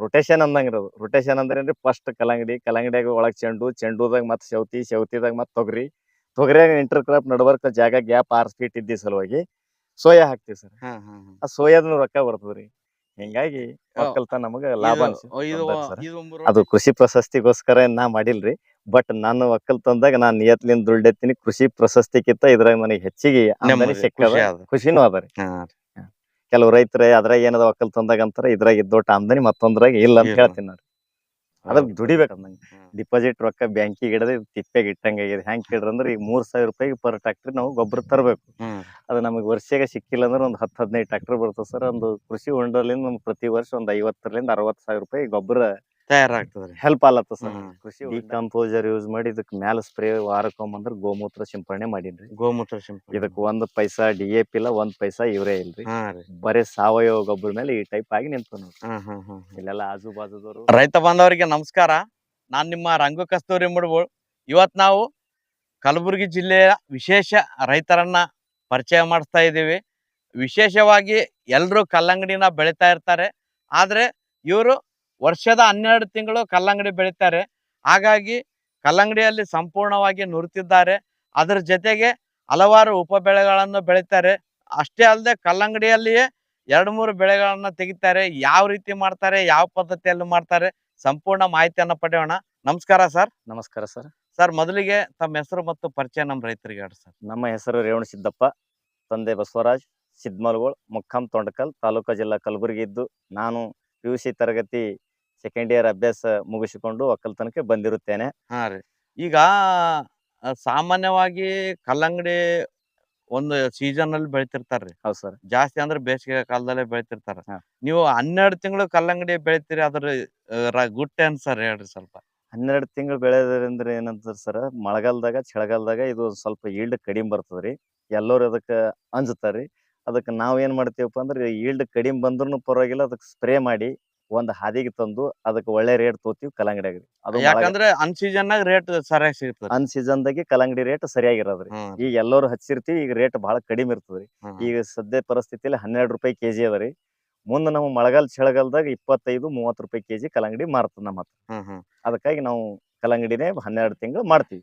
Rotation ಅಂದಂಗ ಇರೋದು rotation ಅಂದ್ರೆ ಏನ್ರಿ ಫಸ್ಟ್ ಕಲ್ಲಂಗಡಿ ಕಲ್ಲಂಗಡಿಯಾಗ ಒಳಗ್ ಚೆಂಡು ಚೆಂಡುದಾಗ ಮತ್ತೆ ಸೌತಿ ಸೌತಿದಾಗ ಮತ್ತೆ ತೊಗರಿ. ತೊಗರಿಯಾಗ ಇಂಟರ್ ಕ್ರಾಪ್ ನಡ್ಬರ್ಕ ಜಾಗ ಗ್ಯಾಪ್ ಆರ್ ಫೀಟ್ ಇದ್ದಿ ಸಲುವಾಗಿ ಸೋಯಾ ಹಾಕ್ತಿವಿ ಸರ್. ಆ ಸೋಯಾದನು ರೊಕ್ಕ ಬರ್ತದ್ರಿ. ಹಿಂಗಾಗಿ ಒಕ್ಕಲ್ತನ ನಮಗ ಲಾಭ ಅದು ಕೃಷಿ ಪ್ರಶಸ್ತಿಗೋಸ್ಕರ ನಾ ಮಾಡಿಲ್ರಿ ಬಟ್ ನಾನು ಒಕ್ಕಲ್ತನದಾಗ ನಾನ್ ನಿಯತ್ಲಿಂದ ದುಡ್ಡೆತ್ತೀನಿ ಕೃಷಿ ಪ್ರಶಸ್ತಿಕ್ಕಿಂತ ಇದ್ರಾಗ ನನಗೆ ಹೆಚ್ಚಿಗೆ. ಖುಷಿನೂ ಅದ ರೀ. ಕೆಲವು ರೈತರ ಅದ್ರಾಗ ಏನದ ಒಕ್ಕಲ್ತನದಾಗ ಅಂತಾರ ಇದ್ರಾಗ ಇದ್ದೊಟ್ಟು ಆಮದನಿ ಮತ್ತೊಂದ್ರಾಗ ಇಲ್ಲ ಅಂತ. ಹೇಳ್ತೀನಿ ನಾನು. ಅದ್ರ ಹೌದು. ದುಡಿಬೇಕು ನಂಗೆ. ಡಿಪಾಸಿಟ್ ರೊಕ್ಕ ಬ್ಯಾಂಕಿಗೆ ಇಡದೆ ತಿಪ್ಪೆಗೆ ಇಟ್ಟಂಗ ಆಗಿದೆ. ಹೆಂಗ್ ಕೇಳ್ರಿ ಅಂದ್ರೆ ಈಗ ಮೂರ್ ಸಾವಿರ ರೂಪಾಯಿ ಪರ್ ಟ್ರಾಕ್ಟರ್ ನಾವು ಗೊಬ್ಬರ ತರಬೇಕು. ಅದ ನಮಗೆ ವರ್ಷಕ್ಕೆ ಸಿಕ್ಕಿಲ್ಲ ಅಂದ್ರೆ ಒಂದು ಹತ್ತು ಹದಿನೈದು ಟ್ರಾಕ್ಟರ್ ಬರ್ತದೆ ಸರ್. ಒಂದು ಕೃಷಿ ಹೊಂಡಲಿಂದ ನಮ್ಗೆ ಪ್ರತಿ ವರ್ಷ ಒಂದು ಐವತ್ತರಿಂದ ಅರವತ್ತು ಸಾವಿರ ರೂಪಾಯಿ ಗೊಬ್ಬರ ತಯಾರಾಗ್ತದ್ರಿ. ಹೆಲ್ಪ್ ಆಲತ್ತ ಸರ್. ಕೃಷಿ ಡಿಕಂಪೋಸರ್ ಯೂಸ್ ಮಾಡಿ ಇದಕ್ಕೆ ಮ್ಯಾಲ ಸ್ಪ್ರೇ ವಾರಕ್ಕೊಂಬಂದ್ರ ಗೋಮೂತ್ರ ಸಿಂಪರಣೆ ಮಾಡಿನ್ರಿ. ಗೋಮೂತ್ರ ಸಿಂಪರಣೆ ಇದಕ್ ಒಂದ್ ಪೈಸಾ ಡಿ ಎ ಪಿ ಇಲ್ಲ ಒಂದ್ ಪೈಸಾ ಇವರೇ ಇಲ್ರಿ. ಬರೇ ಸಾವಯವ ಗೊಬ್ಬರ ಮೇಲೆ ಈ ಟೈಪ್ ಆಗಿ ನಿಂತು ನೋಡ್ರಿ. ಇಲ್ಲೆಲ್ಲ ಆಜು ಬಾಜುದವರು ರೈತ ಬಾಂಧವರಿಗೆ ನಮಸ್ಕಾರ. ನಾನ್ ನಿಮ್ಮ ರಂಗು ಕಸ್ತೂರಿ ಮುಡ್ಬೋಳ್ ಇವತ್ ನಾವು ಕಲಬುರಗಿ ಜಿಲ್ಲೆಯ ವಿಶೇಷ ರೈತರನ್ನ ಪರಿಚಯ ಮಾಡಿಸ್ತಾ ಇದ್ದೀವಿ. ವಿಶೇಷವಾಗಿ ಎಲ್ಲರೂ ಕಲ್ಲಂಗಡಿನ ಬೆಳಿತಾ ಇರ್ತಾರೆ. ಆದ್ರೆ ಇವರು ವರ್ಷದ ಹನ್ನೆರಡು ತಿಂಗಳು ಕಲ್ಲಂಗಡಿ ಬೆಳಿತಾರೆ. ಹಾಗಾಗಿ ಕಲ್ಲಂಗಡಿಯಲ್ಲಿ ಸಂಪೂರ್ಣವಾಗಿ ನುರಿತಿದ್ದಾರೆ. ಅದರ ಜೊತೆಗೆ ಹಲವಾರು ಉಪ ಬೆಳೆಗಳನ್ನು ಬೆಳಿತಾರೆ. ಅಷ್ಟೇ ಅಲ್ಲದೆ ಕಲ್ಲಂಗಡಿಯಲ್ಲಿಯೇ ಎರಡು ಮೂರು ಬೆಳೆಗಳನ್ನ ತೆಗಿತಾರೆ. ಯಾವ ರೀತಿ ಮಾಡ್ತಾರೆ ಯಾವ ಪದ್ಧತಿಯಲ್ಲಿ ಮಾಡ್ತಾರೆ ಸಂಪೂರ್ಣ ಮಾಹಿತಿಯನ್ನ ಪಡೆಯೋಣ. ನಮಸ್ಕಾರ ಸರ್. ನಮಸ್ಕಾರ ಸರ್. ಸರ್ ಮೊದಲಿಗೆ ತಮ್ಮ ಹೆಸರು ಮತ್ತು ಪರಿಚಯ ನಮ್ಮ ರೈತರಿಗೆ ಹೇಳಿ ಸರ್. ನಮ್ಮ ಹೆಸರು ರೇವಣ ಸಿದ್ದಪ್ಪ. ತಂದೆ ಬಸವರಾಜ್ ಸಿದ್ಮಲ್ಗೋಳ್ ಮುಕ್ಕಾಂ ತೊಂಡಕಲ್ ತಾಲೂಕಾ ಜಿಲ್ಲಾ ಕಲಬುರಗಿ ಇದ್ದು ನಾನು ಪಿ ಯು ಸಿ ತರಗತಿ ಸೆಕೆಂಡ್ ಇಯರ್ ಅಭ್ಯಾಸ ಮುಗಿಸಿಕೊಂಡು ಒಕ್ಕಲ್ತನಕ್ಕೆ ಬಂದಿರುತ್ತೇನೆ. ಹಾ ರೀ. ಈಗ ಆ, ಸಾಮಾನ್ಯವಾಗಿ ಕಲ್ಲಂಗಡಿ ಒಂದು ಸೀಸನ್ ಅಲ್ಲಿ ಬೆಳಿತಿರ್ತಾರ್ರಿ ಹೌದು ಸರ್. ಜಾಸ್ತಿ ಅಂದ್ರೆ ಬೇಸಿಗೆ ಕಾಲದಲ್ಲೇ ಬೆಳಿತಿರ್ತಾರ. ಹಾ. ನೀವು ಹನ್ನೆರಡು ತಿಂಗಳು ಕಲ್ಲಂಗಡಿ ಬೆಳಿತೀರಿ ಅದ್ರ ಗುಟ್ಟೆ ಅನ್ಸಾರ ಸರ್ ಹೇಳ್ರಿ ಸ್ವಲ್ಪ? ಹನ್ನೆರಡು ತಿಂಗಳು ಬೆಳೆಯೋದ್ರಿಂದ ಏನಂತ ಸರ್ ಮಳೆಗಾಲದಾಗ ಚಳಿಗಾಲದಾಗ ಇದು ಒಂದ್ ಸ್ವಲ್ಪ ಈಲ್ಡ್ ಕಡಿಮೆ ಬರ್ತದ್ರಿ ಎಲ್ಲರೂ ಅದಕ್ಕೆ ಅಂಜುತ್ತಾರ್ರಿ ಅದಕ್ಕೆ ನಾವ್ ಏನ್ ಮಾಡ್ತೀವಪ್ಪ ಅಂದ್ರೆ ಈಲ್ಡ್ ಕಡಿಮೆ ಬಂದ್ರೂ ಪರವಾಗಿಲ್ಲ ಅದಕ್ಕೆ ಸ್ಪ್ರೇ ಮಾಡಿ ಒಂದ್ ಹಾದಿಗೆ ತಂದು ಅದಕ್ಕೆ ಒಳ್ಳೆ ರೇಟ್ ತೋತೀವಿ ಕಲ್ಲಂಗಡಿಯಾಗ ಅದು ಯಾಕಂದ್ರೆ ಅನ್ ಸೀಸನ್ ನಾಗ ರೇಟ್ ಸರಿಯಾಗಿ ಸಿಗ್ತದೆ. ಅನ್ ಸೀಸನ್ ದಾಗೆ ಕಲ್ಲಂಗಡಿ ರೇಟ್ ಸರಿಯಾಗಿ ಇರೋದ್ರಿ ಈಗ ಎಲ್ಲರೂ ಹಚ್ಚಿರ್ತೀವಿ ಈಗ ರೇಟ್ ಬಹಳ ಕಡಿಮೆ ಇರ್ತದ್ರಿ ಹ್ಮ್. ಈಗ ಸದ್ಯ ಪರಿಸ್ಥಿತಿಯಲ್ಲಿ ಹನ್ನೆರಡು ರೂಪಾಯಿ ಕೆಜಿ ಅದ್ರಿ ಮುಂದೆ ನಮ್ಮ ಮಳೆಗಾಲ ಚಳಿಗಾಲದಾಗ ಇಪ್ಪತ್ತೈದು ಮೂವತ್ ರೂಪಾಯಿ ಕೆಜಿ ಕಲ್ಲಂಗಡಿ ಮಾರ್ತದ ನಮ್ಮ ಹತ್ರ. ಹ್ಮ್ ಹ್ಮ್. ಅದಕ್ಕಾಗಿ ನಾವು ಕಲ್ಲಂಗಡಿನೇ ಹನ್ನೆರಡು ತಿಂಗಳು ಮಾಡ್ತೀವಿ.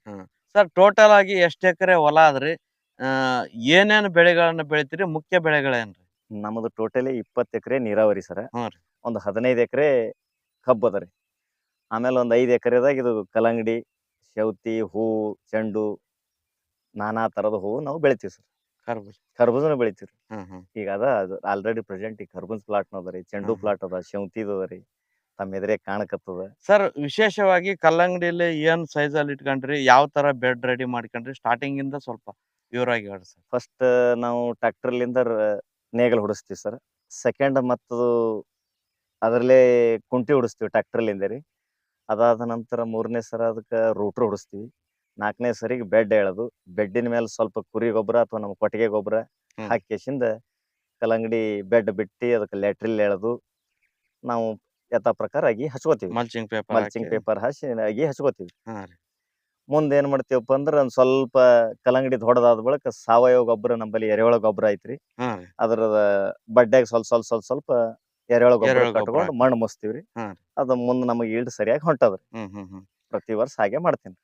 ಸರ್ ಟೋಟಲ್ ಆಗಿ ಎಷ್ಟ್ ಎಕರೆ ಹೊಲ ಅದ್ರಿ ಆ, ಏನೇನ್ ಬೆಳೆಗಳನ್ನ ಬೆಳಿತೀರಿ? ಮುಖ್ಯ ಬೆಳೆಗಳೇನ್ರಿ? ನಮ್ಮದು ಟೋಟಲಿ ಇಪ್ಪತ್ತು ಎಕರೆ ನೀರಾವರಿ ಸರ. ರೀ. ಒಂದು ಹದಿನೈದು ಎಕರೆ ಕಬ್ಬು ಅದ ರೀ. ಆಮೇಲೆ ಒಂದು ಐದು ಎಕರೆದಾಗ ಇದು ಕಲ್ಲಂಗಡಿ ಶೌತಿ ಹೂವು ಚೆಂಡು ನಾನಾ ಥರದ ಹೂವು ನಾವು ಬೆಳಿತೀವಿ ಸರ್. ಕರ್ಬೂಜ. ಕರ್ಬೂಜನು ಬೆಳಿತೀವಿ ರೀ. ಹ್ಮ್ ಹ್ಮ್. ಈಗ ಅದ ಆಲ್ರೆಡಿ ಪ್ರೆಸೆಂಟ್ ಈಗ ಕರ್ಬೂಜ್ ಪ್ಲಾಟ್ ಅದ ರೀ. ಚೆಂಡು. ಪ್ಲಾಟ್ ಅದ ಶೌಂತಿದು ಅದ ರೀ. ತಮ್ಮ ಎದುರೇ ಕಾಣಕತ್ತದ. ಸರ್ ವಿಶೇಷವಾಗಿ ಕಲ್ಲಂಗಡಿಲಿ ಏನ್ ಸೈಜ್ ಅಲ್ಲಿ ಇಟ್ಕೊಂಡ್ರಿ ಯಾವ ತರ ಬೆಡ್ ರೆಡಿ ಮಾಡ್ಕೊಂಡ್ರಿ ಸ್ಟಾರ್ಟಿಂಗ್ ಇಂದ ಸ್ವಲ್ಪ ವಿವರವಾಗಿ ಹೇಳಿ ಸರ್. ಫಸ್ಟ್ ನಾವು ಟ್ರ್ಯಾಕ್ಟರ್ಲಿಂದ ನೇಗಲ್ ಹೊಡಿಸ್ತೀವಿ ಸರ್. ಸೆಕೆಂಡ್ ಮತ್ತು ಅದರಲ್ಲೇ ಕುಂಟಿ ಹೊಡಿಸ್ತೀವಿ ಟ್ರ್ಯಾಕ್ಟರ್ಲಿಂದ ರೀ. ಅದಾದ ನಂತರ ಮೂರನೇ ಸರ ಅದಕ್ಕೆ ರೂಟ್ರ್ ಹೊಡಿಸ್ತೀವಿ ನಾಲ್ಕನೇ ಸರಿಗೆ ಬೆಡ್ ಹೇಳೋದು ಬೆಡ್ಡಿನ ಮೇಲೆ ಸ್ವಲ್ಪ ಕುರಿ ಗೊಬ್ಬರ ಅಥವಾ ನಮ್ಮ ಕೊಟ್ಟಿಗೆ ಗೊಬ್ಬರ. ಹಾಕಿಸಿಂದ ಕಲಂಗಡಿ ಬೆಡ್ ಬಿಟ್ಟು ಅದಕ್ಕೆ ಲೆಟ್ರಿಲ್ ಎಳೆದು ನಾವು ಯಥಾ ಪ್ರಕಾರ ಅಗಿ ಹಚ್ಕೋತೀವಿ. ಮಲ್ಚಿಂಗ್ ಪೇಪರ್ ಮಲ್ಚಿಂಗ್ ಪೇಪರ್ ಹಾಸಿ ಅಗಿ ಹಚ್ಕೋತೀವಿ. ಮುಂದೆ ಏನ್ ಮಾಡ್ತೀವಪ್ಪ ಅಂದ್ರೆ ಒಂದ್ ಸ್ವಲ್ಪ ಕಲಂಗಡಿ ದೊಡ್ಡದಾದ ಬಳಿಕ ಸಾವಯವ ಗೊಬ್ಬರ ನಮ್ಮಲ್ಲಿ ಎರೆಹುಳ ಗೊಬ್ಬರ ಐತ್ರಿ. ಹಾ ರೀ. ಅದ್ರದ ಬಡ್ಡ್ಯಾಗ ಸ್ವಲ್ಪ ಸ್ವಲ್ಪ ಸ್ವಲ್ಪ ಸ್ವಲ್ಪ ಎರೆಹುಳ ಗೊಬ್ಬರ ಎರೆಹುಳ ಗೊಬ್ಬರ ಕಟ್ಕೊಂಡು ಮಣ್ಣು ಮುಸ್ತೀವ್ರಿ. ಹಾ. ಅದು ಮುಂದೆ ನಮಗೆ ಈಲ್ಡ್ ಸರಿಯಾಗಿ ಹೊಂಟದ್ರಿ. ಹ್ಮ್ ಹ್ಮ್ ಹ್ಮ್. ಪ್ರತಿ ವರ್ಷ ಹಾಗೆ ಮಾಡ್ತೀನಿ.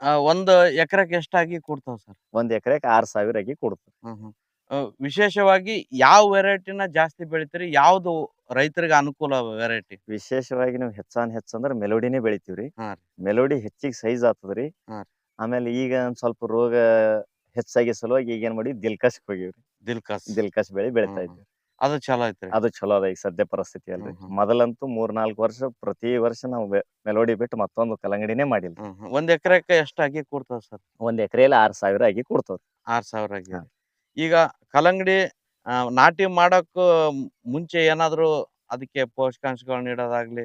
ಆ, ಒಂದು ಎಷ್ಟ ಎಷ್ಟಾಗಿ ಕೊಡ್ತಾವ ಸರ್? ಒಂದ್ ಎಕರೆಗೆ ಆರ್ ಸಾವಿರ ಆಗಿ ಕೊಡ್ತೀವಿ ಹ್ಮ್ ಹ್ಮ್. ಆ, ವಿಶೇಷವಾಗಿ ಯಾವ ವೆರೈಟಿನ ಜಾಸ್ತಿ ಬೆಳಿತೀರಿ? ಯಾವ್ದು ರೈತರಿಗೆ ಅನುಕೂಲ ವೆರೈಟಿ? ವಿಶೇಷವಾಗಿ ನೀವು ಹೆಚ್ಚಾನ್ ಹೆಚ್ಚಂದ್ರ ಮೆಲೋಡಿನೇ ಬೆಳಿತೀವ್ರಿ. ಹಾ ಮೆಲೋಡಿ ಹೆಚ್ಚಿಗೆ ಸೈಜ್ ಆತದ್ರಿ. ಹಾ. ಆಮೇಲೆ ಈಗ ಒಂದ್ ಸ್ವಲ್ಪ ರೋಗ ಹೆಚ್ಚಾಗಿ ಸಲುವಾಗಿ ಈಗ ಏನ್ ಮಾಡಿ ದಿಲ್ಕಸ್ ಹೋಗಿವ್ರಿ. ದಿಲ್ಕಸ್ ದಿಲ್ಕಸ್ ಬೆಳಿ ಬೆಳಿತಾ ಹ್ಮ್. ಇದ್ವಿ ಅದು ಚಲೋ ಐತ್ರಿ ಅದು ಚಲೋ ಅದ ಈಗ ಸದ್ಯ ಪರಿಸ್ಥಿತಿ ಅಲ್ರಿ. ಹ್ಮ್ ಹ್ಮ್. ಮೊದಲಂತೂ ಮೂರ್ ನಾಲ್ಕು ವರ್ಷ ಪ್ರತಿ ವರ್ಷ ನಾವು ಬೆ- ಮೆಲೋಡಿ ಬಿಟ್ಟು ಮತ್ತೊಂದು ಕಲ್ಲಂಗಡಿನೇ ಮಾಡಿಲ್ಲ ಹ್ಮ್ ಹ್ಮ್. ಒಂದ್ ಆಗಿ ಎಷ್ಟಾಗಿ ಕೊಡ್ತಾವ ಸರ್? ಒಂದ್ ಎಕರೆಯಲ್ಲಿ ಆರ್ ಸಾವಿರ ಆಗಿ ಕೊಡ್ತವ್ರಿ. ಆರ್ ಸಾವಿರ ಆಗಿ ಹಾ. ಈಗ ಕಲ್ಲಂಗಡಿ ಆ, ನಾಟಿ ಮಾಡಕ್ ಮುಂಚೆ ಏನಾದ್ರು ಅದಕ್ಕೆ ಪೋಷಕಾಂಶಗಳನ್ನ ನೀಡೋದಾಗ್ಲಿ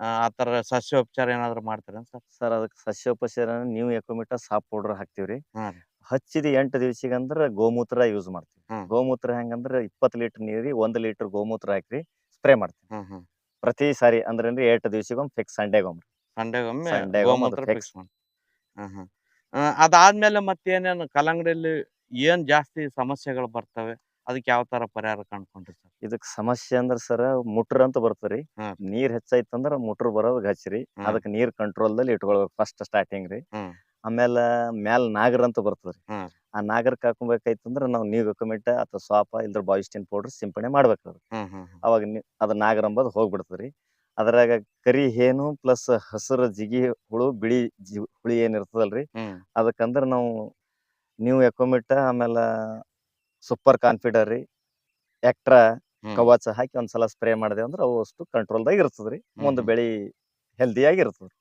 ಆ ಆ ತರ ಸಸ್ಯೋಪಚಾರ ಏನಾದ್ರು ಮಾಡ್ತೀರಾ ಸರ್? ಸರ್ ಅದಕ್ಕೆ ಸಸ್ಯೋಪಚಾರ ನೀವು ಎಕೋಮಿಟಾ ಸಾಪ್ ಪೌಡರ್ ಹಾಕ್ತಿವ್ರಿ. ಹಾ ಹಚ್ಚಿದ ಎಂಟು ದಿವಸಿಗೆ ಅಂದ್ರ ಗೋಮೂತ್ರ ಯೂಸ್ ಮಾಡ್ತೀವಿ ಹ್ಮ್. ಗೋಮೂತ್ರ ಹೆಂಗಂದ್ರ ಇಪ್ಪತ್ತು ಲೀಟರ್ ನೀರಿ ಒಂದ್ ಲೀಟರ್ ಗೋಮೂತ್ರ ಹಾಕ್ರಿ ಸ್ಪ್ರೇ ಮಾಡ್ತೀವಿ ಹ್ಮ್ ಹ್ಮ್ ಪ್ರತಿ ಸಾರಿ ಅಂದ್ರೆ ಅಂದ್ರೆ ಎಂಟು ದಿವಸಿಗೊಮ್ಮೆ ಫಿಕ್ಸ್ ಸಂಡೇಗೊಮ್ಮೆ ಸಂಡೆಗೊಮ್ಮೆ ಸಂಡೆಗೊಮ್ಮೆ ಗೋಮೂತ್ರ ಅದು fix. ಫಿಕ್ಸ್ ಮಾಡಿ ಹ್ಮ್ ಹ್ಮ್ ಆ, ಅದಾದ್ಮೇಲೆ ಮತ್ತೇನೇನು ಕಲ್ಲಂಗಡಿಯಲ್ಲಿ ಏನ್ ಜಾಸ್ತಿ ಸಮಸ್ಯೆಗಳು ಬರ್ತವೆ ಅದಕ್ಕೆ ಯಾವ ತರ ಪರಿಹಾರ ಕಂಡ್ಕೊಂಡ್ರಿ ಸರ್ ಇದಕ್ ಸಮಸ್ಯೆ ಅಂದ್ರ ಸರ್ ಮುಟ್ರ್ ಅಂತ ಬರ್ತದ್ರಿ ಹ್ಮ್. ನೀರ್ ಹೆಚ್ಚಾಯ್ತಂದ್ರ ಮುಟ್ರ್ ಬರೋದ್ ಹಚ್ಚ್ರಿ ಹ್ಮ್. ಅದಕ್ ನೀರ್ ಕಂಟ್ರೋಲ್ ದಲ್ಲಿ ಇಟ್ಕೊಳ್ಬೇಕು ಫಸ್ಟ್ ಸ್ಟಾರ್ಟಿಂಗ್ ರೀ ಹ್ಮ್. ಆಮೇಲ ಮ್ಯಾಲ್ ನಾಗರ ಅಂತ ಬರ್ತದ್ರಿ ಹ್ಮ್. ಆ ನಾಗರ್ ಹಾಕೊಬೇಕಾಯ್ತಂದ್ರ ನಾವು ನೀವ್ ಕಮಿಟ ಅಥವಾ ಸ್ವಾಪ ಇಲ್ದ್ರ ಬಾಯಿಸ್ಟಿನ್ ಪೌಡರ್ ಸಿಂಪಡಣೆ ಮಾಡ್ಬೇಕ್ರಿ ಹ್ಮ್ ಹ್ಮ್ ಹ್ಮ್. ಅವಾಗ ನಿ- ಅದ ನಾಗರ ಅಂಬದ್ ಹೋಗ್ಬಿಡ್ತದ್ರಿ ಅದ್ರಾಗ ಕರಿ ಹೇನು ಪ್ಲಸ್ ಹಸಿರು ಜಿಗಿ ಹುಳು ಬಿಳಿ ಜಿ ಹುಳಿ ಏನಿರ್ತದಲ್ರಿ ಹ್ಮ್ ಅದಕ್ಕಂದ್ರ ನಾವು ನೀವು ಎಕೋಮಿಟ ಆಮೇಲೆ ಸೂಪರ್ ಕಾನ್ಫಿಡರ್ ರೀ ಎಕ್ಟ್ರಾ ಹ್ಮ್. ಕವಚ ಹಾಕಿ ಒಂದ್ಸಲ ಸ್ಪ್ರೇ ಮಾಡಿದೆ ಅಂದ್ರೆ ಅವು ಅಷ್ಟು ಕಂಟ್ರೋಲ್ದಾಗ ಇರ್ತದ್ರಿ ಮುಂದೆ ಹ್ಮ್. ಬೆಳಿ ಹೆಲ್ದಿಯಾಗಿ ಇರ್ತದ್ರಿ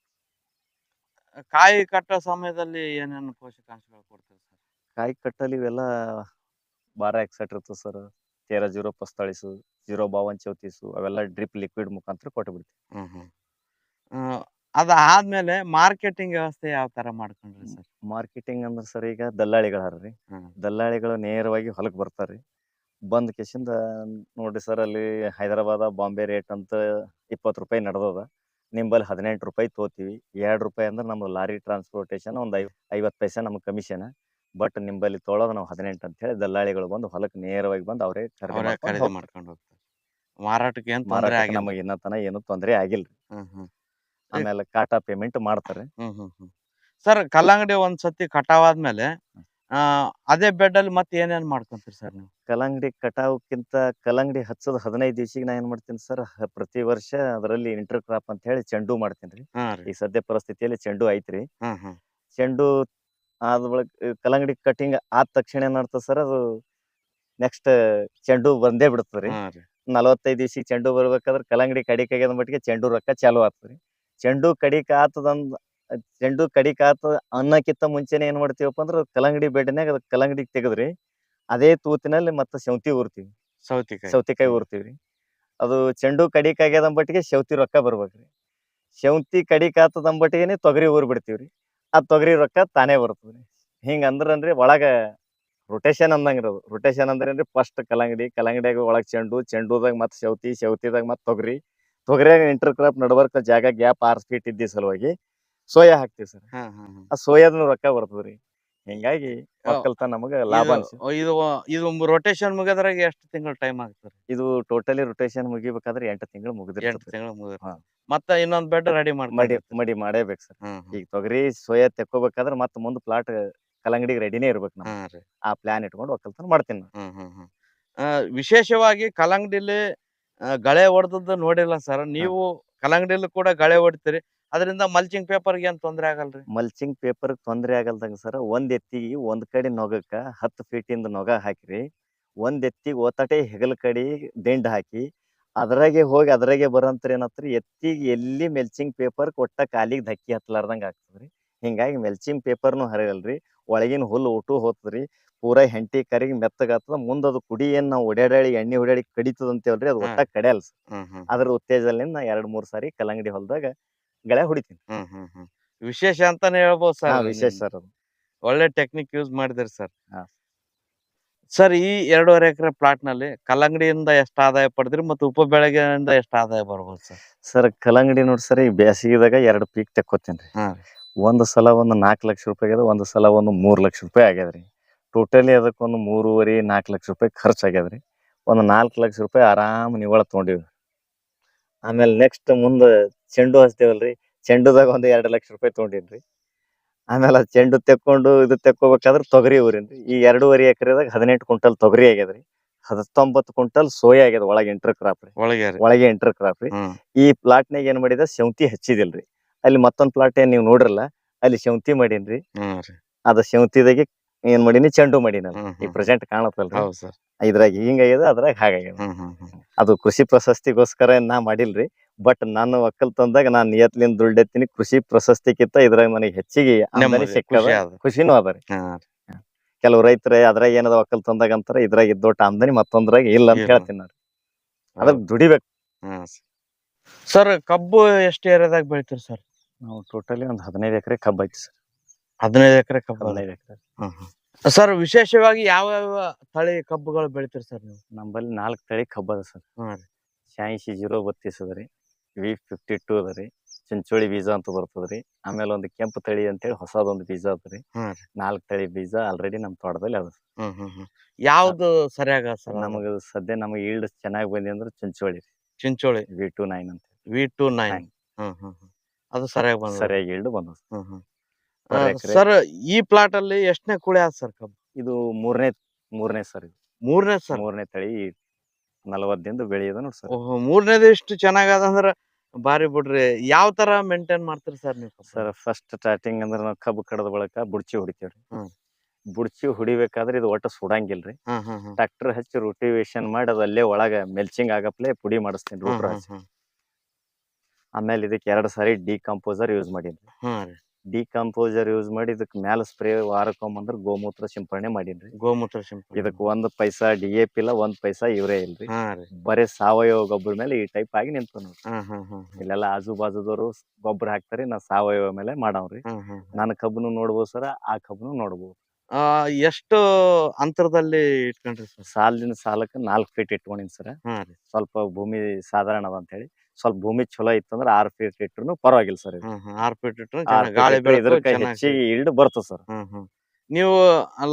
ಕಾಯಿ ಕಟ್ಟೋ ಸಮಯದಲ್ಲಿ ಏನೇನು ಪೋಷಕಾಂಶಗಳು ಕೊಡ್ತೇವೆ ಸರ್? ಕಾಯಿ ಕಟ್ಟಲ್ಲಿ ಇವೆಲ್ಲ ಬಾರ ಎಕ್ಸೆಟ್ ಇರ್ತದೆ ಸರ್. ತೇರ ಜೀರೋ ಪಸ್ತಾಳಿಸು ಜೀರೋ ಬಾವನ್ ಚೌತಿಸು ಅವೆಲ್ಲ ಡ್ರಿಪ್ ಲಿಕ್ವಿಡ್ ಮುಖಾಂತರ ಕೊಟ್ಟು ಬಿಡ್ತೀವಿ ಹ್ಮ್ ಹ್ಮ್. ಆ, ಅದಾದ್ಮೇಲೆ ಮಾರ್ಕೆಟಿಂಗ್ ವ್ಯವಸ್ಥೆ ಯಾವ ತರ ಮಾಡ್ಕೊಂಡ್ರಿ ಸರ್? ಮಾರ್ಕೆಟಿಂಗ್ ಅಂದ್ರೆ ಸರ್ ಈಗ ದಲ್ಲಾಳಿಗಳು ರೀ ಹ್ಮ್. ದಲ್ಲಾಳಿಗಳು ನೇರವಾಗಿ ಹೊಲಕ್ಕೆ ಬರ್ತಾರ್ರಿ. ಬಂದ ಕೇಸಿಂದ ನೋಡ್ರಿ ಸರ್ ಅಲ್ಲಿ ಹೈದರಾಬಾದ ಬಾಂಬೆ ರೇಟ್ ಅಂತ ಇಪ್ಪತ್ತು ರೂಪಾಯಿ ನಡೆದದ. ನಿಂಬಲ್ಲಿ ಹದಿನೆಂಟು ರೂಪಾಯಿ ತೋತೀವಿ. ಎರಡು ರೂಪಾಯಿ ಅಂದ್ರೆ ನಮ್ಮ ಲಾರಿ ಟ್ರಾನ್ಸ್ಪೋರ್ಟೇಷನ್ ಒಂದು ಐ ಐವತ್ತು ಪೈಸೆ ನಮ್ಮ ಕಮಿಷನ್ ಬಟ್ ನಿಂಬಲ್ಲಿ ತೊಳೋದು ನಾವು ಹದಿನೆಂಟು ಅಂತ ಹೇಳಿ ದಲ್ಲಾಳಿಗಳು ಬಂದು ಹೊಲಕ್ಕೆ ನೇರವಾಗಿ ಬಂದು ಅವರೇ ಖರೀದಿ ಮಾಡ್ಕೊಂಡು ಹೋಗ್ತಾರೆ. ಮಾರಾಟಕ್ಕೆ ಮಾರಾಟಕ್ಕೆ ನಮಗೆ ಇನ್ನತನ ಏನು ತೊಂದರೆ ಆಗಿಲ್ಲ. ಆಮೇಲೆ ಕಾಟಾ ಪೇಮೆಂಟ್ ಮಾಡ್ತಾರೆ. ಸರ್ ಕಲ್ಲಂಗಡಿ ಒಂದ್ಸತಿ ಕಟಾವ್ ಆದ್ಮೇಲೆ ಅದೇ ಬೆಡ್ ಅಲ್ಲಿ ಮತ್ತೆ ಏನೇನ್ ಮಾಡ್ಕೊಂತೀರಿ ಸರ್ ನೀವು? ಕಲ್ಲಂಗಡಿ ಕಟಾವುಕ್ಕಿಂತ ಕಲ್ಲಂಗಡಿ ಹಚ್ಚದ ಹದಿನೈದು ದಿವಸಿಗೆ ನಾ ಏನ್ ಮಾಡ್ತೀನಿ ಸರ್ ಪ್ರತಿ ವರ್ಷ ಅದರಲ್ಲಿ ಇಂಟರ್ ಕ್ರಾಪ್ ಅಂತ ಹೇಳಿ ಚೆಂಡು ಮಾಡ್ತೀನಿ ರೀ. ಈ ಸದ್ಯ ಪರಿಸ್ಥಿತಿಯಲ್ಲಿ ಚೆಂಡು ಐತ್ರಿ. ಚೆಂಡು ಆದ ಬಳಿಕ ಕಲ್ಲಂಗಡಿ ಕಟಿಂಗ್ ಆದ ತಕ್ಷಣ ಏನಾಗ್ತದೆ ಸರ್ ಅದು ನೆಕ್ಸ್ಟ್ ಚೆಂಡು ಬಂದೇ ಬಿಡ್ತದ್ರಿ ನಲವತ್ತೈದು ದಿವಸಿಗೆ ಚೆಂಡು ಬರ್ಬೇಕಾದ್ರೆ ಕಲ್ಲಂಗಡಿ ಕಡಿಕೆ ಮಟ್ಟಿಗೆ ಚೆಂಡು ರೊಕ್ಕ ಚಾಲು ಆಗ್ತದ್ರಿ ಚೆಂಡು ಕಡಿಕ ಆತದಂದ್ ಚೆಂಡು ಕಡಿಕ್ ಆತ ಅನ್ನಕ್ಕಿಂತ ಮುಂಚೆನೆ ಏನ್ ಮಾಡ್ತೀವಪ್ಪ ಅಂದ್ರೆ ಕಲ್ಲಂಗಡಿ ಬೆಡ್ನ್ಯಾಗ ಅದ್ ಕಲ್ಲಂಗಡಿ ತೆಗದ್ರಿ ಅದೇ ತೂತಿನಲ್ಲಿ ಮತ್ತೆ ಸೌತಿ ಊರ್ತೀವಿ. ಸೌತಿ ಸೌತಿಕಾಯಿ. ಊರ್ತೀವಿ ರೀ. ಅದು ಚೆಂಡು ಕಡಿಕ್ ಆಗ್ಯದ ಅಂಬಟ್ಟಿಗೆ ಸೌತಿ ರೊಕ್ಕ ಬರ್ಬೇಕ್ರಿ ಸೌತಿ ಕಡಿಕ್ ಆತದ ಅಂಬಟ್ಟಿಗೆನೆ ತೊಗರಿ ಊರ್ ಬಿಡ್ತೀವ್ರಿ ಆ ತೊಗರಿ ರೊಕ್ಕ ತಾನೇ ಬರ್ತದ್ರಿ ಹಿಂಗ ಅಂದ್ರನ್ರಿ ಒಳಗ ರೊಟೇಷನ್ ಅಂದಂಗಿರೋದು ಅದು ರೊಟೇಷನ್ ಅಂದ್ರೇನ್ರಿ ಫಸ್ಟ್ ಕಲ್ಲಂಗಡಿ ಕಲ್ಲಂಗಡಿಯಾಗ ಒಳಗ್ ಚೆಂಡು ಚೆಂಡುದಾಗ ಮತ್ತೆ ಸೌತಿ ಸೌತಿದಾಗ ಮತ್ತೆ ತೊಗರಿ. ತೊಗರಿಯಾಗ ಇಂಟರ್ ಕ್ರಾಪ್ ನಡ್ಬರ್ಕ ಜಾಗ ಗ್ಯಾಪ್ ಆರ್ ಫೀಟ್ ಇದ್ದಿ ಸಲುವಾಗಿ ಸೋಯಾ ಹಾಕ್ತಿವಿ ಸರ್. ಹಾ ಹಾ ಹಾ. ಆ ಸೋಯಾದ್ನು ರೊಕ್ಕ ಬರ್ತದ್ರಿ. ಹಿಂಗಾಗಿ ಒಕ್ಕಲ್ತನ ನಮಗ ಲಾಭ ಇದು- ಅನ್ಸಿ ಇದು ಇದು ರೊಟೇಷನ್ ಮುಗಿದ್ರಾಗ ಎಷ್ಟು ತಿಂಗಳು ಟೈಮ್ ಆಗ್ತದೆ ಇದು ಟೋಟಲಿ ರೊಟೇಷನ್ ಮುಗಿಬೇಕಾದ್ರೆ ಎಂಟು ತಿಂಗಳು ಎಂಟು ಮುಗಿದಿರ್ತದೆ ತಿಂಗಳು ಮುಗಿದ ಮತ್ತ ಮತ್ತೆ ಇನ್ನೊಂದ್ ಬೆಡ್ ರೆಡಿ ಮಡಿ ಮಾಡಿ ಮಡಿ ಮಾಡೇಬೇಕು ಸರ್. ಹ್ಮ್. ಈಗ ತೊಗರಿ ಸೋಯಾ ತೆಕ್ಕೋಬೇಕಾದ್ರೆ ಮತ್ತೆ ಮುಂದ್ ಪ್ಲಾಟ್ ಕಲ್ಲಂಗಡಿಗೆ ರೆಡಿನೇ ಇರ್ಬೇಕು ನಾವು. ಹಾ ರೀ. ಆ ಪ್ಲಾನ್ ಇಟ್ಕೊಂಡು ಒಕ್ಕಲ್ತನ ಮಾಡ್ತೀನಿ ನಾನು ಹ್ಮ್ ಹ್ಮ್ ಹ್ಮ್. ಆ, ವಿಶೇಷವಾಗಿ ಕಲ್ಲಂಗಡಿಲಿ ಆ, ಗಳೆ ಹೊಡೆದದ್ದು ನೋಡಿಲ್ಲ ಸರ್. ನೀವು ಕಲ್ಲಂಗಡಿಲಿ ಕೂಡ ಗಳೆ ಹೊಡಿತೀರಿ ಅದರಿಂದ ಮಲ್ಚಿಂಗ್ ಪೇಪರ್ಗೆ ಏನ್ ತೊಂದ್ರೆ ಆಗಲ್ರಿ? ಮಲ್ಚಿಂಗ್ ಪೇಪರ್ ತೊಂದರೆ ಆಗಲ್ದಂಗ ಸರ್ ಒಂದ್ ಎತ್ತಿಗೆ ಒಂದ್ ಕಡೆ ನೊಗಕ್ಕ ಹತ್ತು ಫೀಟಿಂದ ನೊಗ ಹಾಕಿರಿ. ಒಂದ್ ಎತ್ತಿಗೆ ಓತಟೆ ಹೆಗಲ ಕಡೆ ದಿಂಡ್ ಹಾಕಿ ಅದ್ರಾಗೆ ಹೋಗಿ ಅದ್ರಾಗೆ ಬರಂತ್ರ ಏನತ್ರಿ? ಎತ್ತಿಗೆ ಎಲ್ಲಿ ಮೆಲ್ಚಿಂಗ್ ಪೇಪರ್ ಕೊಟ್ಟ ಕಾಲಿಗೆ ಧಕ್ಕಿ ಹತ್ಲಾರ್ದಂಗ ಆಗ್ತದ್ರಿ. ಹಿಂಗಾಗಿ ಮೆಲ್ಚಿಂಗ್ ಪೇಪರ್ನು ಹರಿಯಲ್ರಿ ಒಳಗಿನ ಹುಲ್ಲು ಊಟು ಹೋತ್ರಿ. ಪೂರಾ ಹೆಂಟಿ ಕರಿಗೆ ಮೆತ್ತಗಾಗ್ತದ. ಮುಂದ ಅದು ಕುಡಿ ಏನ್ ನಾವು ಓಡಾಡಿ ಎಣ್ಣೆ ಓಡಾಡಿ ಕಡಿತದಂತೇವಲ್ರಿ ಅದು. ಒಟ್ಟ ಕಡಿಯಲ್ಸ ಅದರ ಉತ್ತೇಜದಿಂದ ಎರಡ್ ಮೂರ್ ಸಾರಿ ಕಲ್ಲಂಗಡಿ ಹೊಲದಾಗ ಗಳೆ ಹೊಡಿತೀನಿ. ಹ್ಮ್ ಹ್ಮ್ ಹ್ಮ್. ವಿಶೇಷ ಅಂತಾನೆ ಹೇಳ್ಬೋದು ಹಾ ಸರ್ ವಿಶೇಷ ಸರ್ ಅದು. ಒಳ್ಳೆ ಟೆಕ್ನಿಕ್ ಯೂಸ್ ಮಾಡಿದ್ರಿ ಸರ್. ಹಾ. ಸರ್ ಈ ಎರಡೂವರೆ ಎಕರೆ ಪ್ಲಾಟ್ನಲ್ಲಿ ಕಲ್ಲಂಗಡಿಯಿಂದ ಎಷ್ಟು ಆದಾಯ ಪಡೆದ್ರಿ ಮತ್ತು ಉಪ ಬೆಳಗಿನಿಂದ ಎಷ್ಟು ಆದಾಯ ಬರ್ಬೋದು ಸರ್? ಸರ್ ಕಲ್ಲಂಗಡಿ ನೋಡಿ ಸರ್ ಈ ಬೇಸಿಗೆದಾಗ ಎರಡು ಪೀಕ್ ತೆಕ್ಕೋತೀನಿ ರೀ. ಒಂದು ಸಲ ಒಂದು ನಾಲ್ಕು ಲಕ್ಷ ರೂಪಾಯಿ ಆಗ್ಯದ ಒಂದು ಸಲ ಒಂದು ಮೂರು ಲಕ್ಷ ರೂಪಾಯಿ ಆಗ್ಯದ್ರಿ ಟೋಟಲಿ ಅದಕ್ಕೊಂದು ಮೂರುವರೆ ನಾಲ್ಕು ಲಕ್ಷ ರೂಪಾಯಿ ಖರ್ಚು ಆಗ್ಯದ್ರಿ ಒಂದು ನಾಲ್ಕು ಲಕ್ಷ ರೂಪಾಯಿ ಆರಾಮ್ ನಿವಳ ತೊಗೊಂಡಿವಿ. ಆಮೇಲೆ ನೆಕ್ಸ್ಟ್ ಮುಂದೆ ಚೆಂಡು ಹಚ್ತೇವಲ್ರಿ. ಚೆಂಡುದಾಗ ಒಂದು ಎರಡ್ ಲಕ್ಷ ರೂಪಾಯಿ ತೊಗೊಂಡಿನ್ರಿ. ಆಮೇಲೆ ಚೆಂಡು ತೆಕ್ಕೊಂಡು ಇದು ತೆಕ್ಕೋಬೇಕಾದ್ರೆ ತೊಗರಿ ಊರಿನ್ರಿ ಈ ಎರಡೂವರೆ ಎಕರೆದಾಗ ಹದಿನೆಂಟು ಕ್ವಿಂಟಲ್ ತೊಗರಿ ಆಗ್ಯದ್ರಿ. ಹತ್ತೊಂಬತ್ತು ಕ್ವಿಂಟಲ್ ಸೋಯಾ ಆಗ್ಯದ ಒಳಗೆ ಇಂಟರ್ ಕ್ರಾಪ್ ರೀ. ಒಳಗೆ ಒಳಗೆ ಇಂಟರ್ ಕ್ರಾಪ್ ರೀ. ಹ್ಮ್. ಈ ಪ್ಲಾಟ್ನಾಗ ಏನ್ ಮಾಡಿದ? ಶೌಂತಿ ಹಚ್ಚಿದಿಲ್ರಿ. ಅಲ್ಲಿ ಮತ್ತೊಂದ್ ಪ್ಲಾಟ್ ಏನ್ ನೀವು ನೋಡ್ರಲ್ಲ ಅಲ್ಲಿ ಶೌಂತಿ ಮಾಡೀನ್ರಿ. ಹ್ಮ್ ರೀ. ಅದ ಶೌಂತಿದಾಗೆ ಏನ್ ಮಾಡೀನಿ? ಚೆಂಡು ಮಾಡೀನಿ. ಹ್ಮ್ ಹ್ಮ್. ಪ್ರೆಸೆಂಟ್ ಕಾಣತ್ತಲ್ರಿ. ಹೌದು ಸರ್. ಇದ್ರಾಗ ಹಿಂಗಾಗ್ಯದ ಅದ್ರಾಗ ಹಾಗಾಗ್ಯದ ಹ್ಮ್ ಹ್ಮ್ ಹ್ಮ್. ಅದು ಕೃಷಿ ಪ್ರಶಸ್ತಿಗೋಸ್ಕರ ಏನ್ ನಾ ಮಾಡಿಲ್ರಿ ಬಟ್ ನಾನು ಒಕ್ಕಲ್ತಂದಾಗ ನಾನ್ ನಿಯತ್ಲಿಂದ ದುಡ್ಡೆತ್ತೀನಿ ಕೃಷಿ ಪ್ರಶಸ್ತಿಕ್ಕಿಂತ ಇದ್ರಾಗ ನನಗೆ ಹೆಚ್ಚಿಗೆ ಆಮದಾನಿ ನೆಮ್ಮದಿ, ಸಿಕ್ಕದ ಖುಷಿ ಆದ. ಖುಷಿನೂ ಅದ ರೀ. ಹಾ ಕೆಲವು ರೈತರ ಅದ್ರಾಗ ಏನದ ಒಕ್ಕಲ್ತಂದಾಗ ಅಂತಾರ ಇದ್ರಾಗ ಇದ್ದೋಟ ಆಮದನಿ ಮತ್ತೊಂದ್ರಾಗ ಇಲ್ಲ ಅಂತ ಇಲ್ಲ. ಹೇಳ್ತೀನಿ ನಾನು ಅದ್ರ ದುಡಿಬೇಕು. ಹ್ಮ್ ಸರ್. ಕಬ್ಬು ಎಷ್ಟು ಏರಿಯಾದಾಗ ಬೆಳಿತೀರಿ ಸರ್? ನಾವು ಟೋಟಲಿ ಒಂದ್ ಹದಿನೈದು ಎಕರೆ ಕಬ್ಬು ಐತಿ ಸರ್. ಹದಿನೈದು ಎಕರೆ ಕಬ್ಬು. ಹದಿನೈದು ಎಕರೆ. ಸರ್ ವಿಶೇಷವಾಗಿ ಯಾವ ಯಾವ ತಳಿ ಕಬ್ಬುಗಳು ಬೆಳಿತೀರಿ ಸರ್ ನೀವು? ನಮ್ಮಲ್ಲಿ ನಾಲ್ಕು ತಳಿ ಕಬ್ಬ ಅದ ಸರ್. ಶಾಯಿಸಿ ರೀ. ಜೀರೋ ಬತ್ತೀಸ್ ಅದ ರೀ ವಿ ಫಿಫ್ಟಿ ಟೂ ಅದ ರೀ ಚಿಂಚೋಳಿ ಬೀಜ ಅಂತ ಬರ್ತದ್ರಿ ಆಮೇಲೆ ಒಂದು ಕೆಂಪು ತಳಿ ಅಂತೇಳಿ ಹೊಸದೊಂದು ಬೀಜ ಅದ್ರಿ ನಾಲ್ಕ್ ರೀ. ನಾಲ್ಕು ತಳಿ ಬೀಜ ಆಲ್ರೆಡಿ ನಮ್ಮ ತೋಟದಲ್ಲಿ ಅದ. ಹ್ಮ್ ಹ್ಮ್ ಹ್ಮ್. ಯಾವ್ದು ಸರಿಯಾಗ ಸರ್ ನಮಗೆ ಸದ್ಯ ನಮಗೆ ಈಲ್ಡ್ ಚೆನ್ನಾಗಿ ಬಂದಿ ಅಂದ್ರೆ Chincholi Chincholi. V two nine ಅಂತ ವಿ ಟು ನೈನ್. ಹ್ಮ್ ಹ್ಮ್ ಹ್ಮ್. ಅದು ಸರಿಯಾಗಿ ಬಂದ ಸರಿಯಾಗಿ ಈಲ್ಡ್ ಬಂದ ಹ್ಮ್ ಹ್ಮ್. ಎಕ್ರೆ. ಸರ್ ಈ ಪ್ಲಾಟ್ ಅಲ್ಲಿ ಎಷ್ಟನೇ ಕುಳಿ ಆದ ಸರ್ ಕಬ್ಬು? ಇದು ಮೂರನೇ ಮೂರನೇ ಸರ್ ಇದು. ಮೂರನೇ ಸರ್? ಮೂರನೇ ತಳಿ ನಲವತ್ತಿಂದ ದಿನದ ಬೆಳೆಯದ ನೋಡಿ ಸರ್. ಓಹೋ ಮೂರನೇದು ಇಷ್ಟು ಚೆನ್ನಾಗದ ಅಂದ್ರ ಬಾರಿ ಬಿಡ್ರಿ. ಯಾವ ತರ ಮೇಂಟೈನ್ ಮಾಡ್ತೀರಿ ಸರ್ ನೀವು? ಸರ್ ಫಸ್ಟ್ ಸ್ಟಾರ್ಟಿಂಗ್ ಅಂದ್ರೆ ನಾವು ಕಬ್ಬು ಕಡದ ಬಳಕ ಬುಡ್ಚಿ ಹೊಡಿತೇವ್ರಿ ಹ್ಮ್. ಬುಡ್ಚಿ ಹೊಡಿಬೇಕಾದ್ರೆ ಇದು ಒಟ್ಟು ಸುಡಂಗಿಲ್ರಿ. ಟ್ರಾಕ್ಟರ್ ಹಚ್ಚಿ ರೋಟಿವೇಶನ್ ಮಾಡಿ ಅದಲ್ಲೇ ಅಲ್ಲೇ ಒಳಗ ಮೆಲ್ಚಿಂಗ್ ಆಗಪ್ಲೆ ಪುಡಿ ಮಾಡಿಸ್ತೀನಿ ಹಚ್ಚಿ. ಆಮೇಲೆ ಇದಕ್ಕೆ ಎರಡು ಸಾರಿ ಡಿಕಂಪೋಸರ್ ಯೂಸ್ ಮಾಡೀನಿ ರೀ. ಡಿಕಂಪೋಸರ್ ಯೂಸ್ ಮಾಡಿ ಇದಕ್ಕೆ ಮ್ಯಾಲ ಸ್ಪ್ರೇ ವಾರಕ್ಕೊಂಬಂದ್ರ ಗೋಮೂತ್ರ ಸಿಂಪರಣೆ ಮಾಡಿನ್ರಿ. ಗೋಮೂತ್ರ ಸಿಂಪರಣೆ ಇದಕ್ಕೆ ಒಂದ್ ಪೈಸಾ ಡಿ ಎ ಪಿ ಇಲ್ಲ ಒಂದ್ ಪೈಸಾ ಇವರೇ ಇಲ್ರಿ. ಬರೇ ಸಾವಯವ ಗೊಬ್ಬರ ಮೇಲೆ ಈ ಟೈಪ್ ಆಗಿ ನಿಂತ ನೋಡ್ರಿ. ಇಲ್ಲೆಲ್ಲ ಆಜು ಬಾಜುದವರು ಗೊಬ್ಬರ ಹಾಕ್ತಾರೆ ನಾ ಸಾವಯವ ಮೇಲೆ ಮಾಡವ್ರಿ. ನನ್ ಕಬ್ಬನು ನೋಡ್ಬೋದು ಸರ ಆ ಕಬ್ಬನು ನೋಡ್ಬೋದು. ಎಷ್ಟು ಅಂತರದಲ್ಲಿ ಇಟ್ಕೊಂಡ್ರಿ ಸರ್? ಸಾಲಿನ ಸಾಲಕ್ಕೆ ನಾಲ್ಕು ಫೀಟ್ ಇಟ್ಕೊಂಡಿನಿ ಸರ್. ಸ್ವಲ್ಪ ಭೂಮಿ ಸಾಧಾರಣ ಅದ ಅಂತ ಹೇಳಿ ಸ್ವಲ್ಪ ಭೂಮಿ ಚಲೋ ಇತ್ತಂದ್ರ ಆರ್ ಫೀಟ್ ಇಟ್ರು ಪರವಾಗಿಲ್ಲ ಸರ್ ಆರ್ ಫೀಟ್ ಇಟ್ರು feet ಗಾಳಿ ಹೆಚ್ಚಿಗೆ ಇಲ್ಡ್ ಬರ್ತದೆ ಸರ್. ನೀವು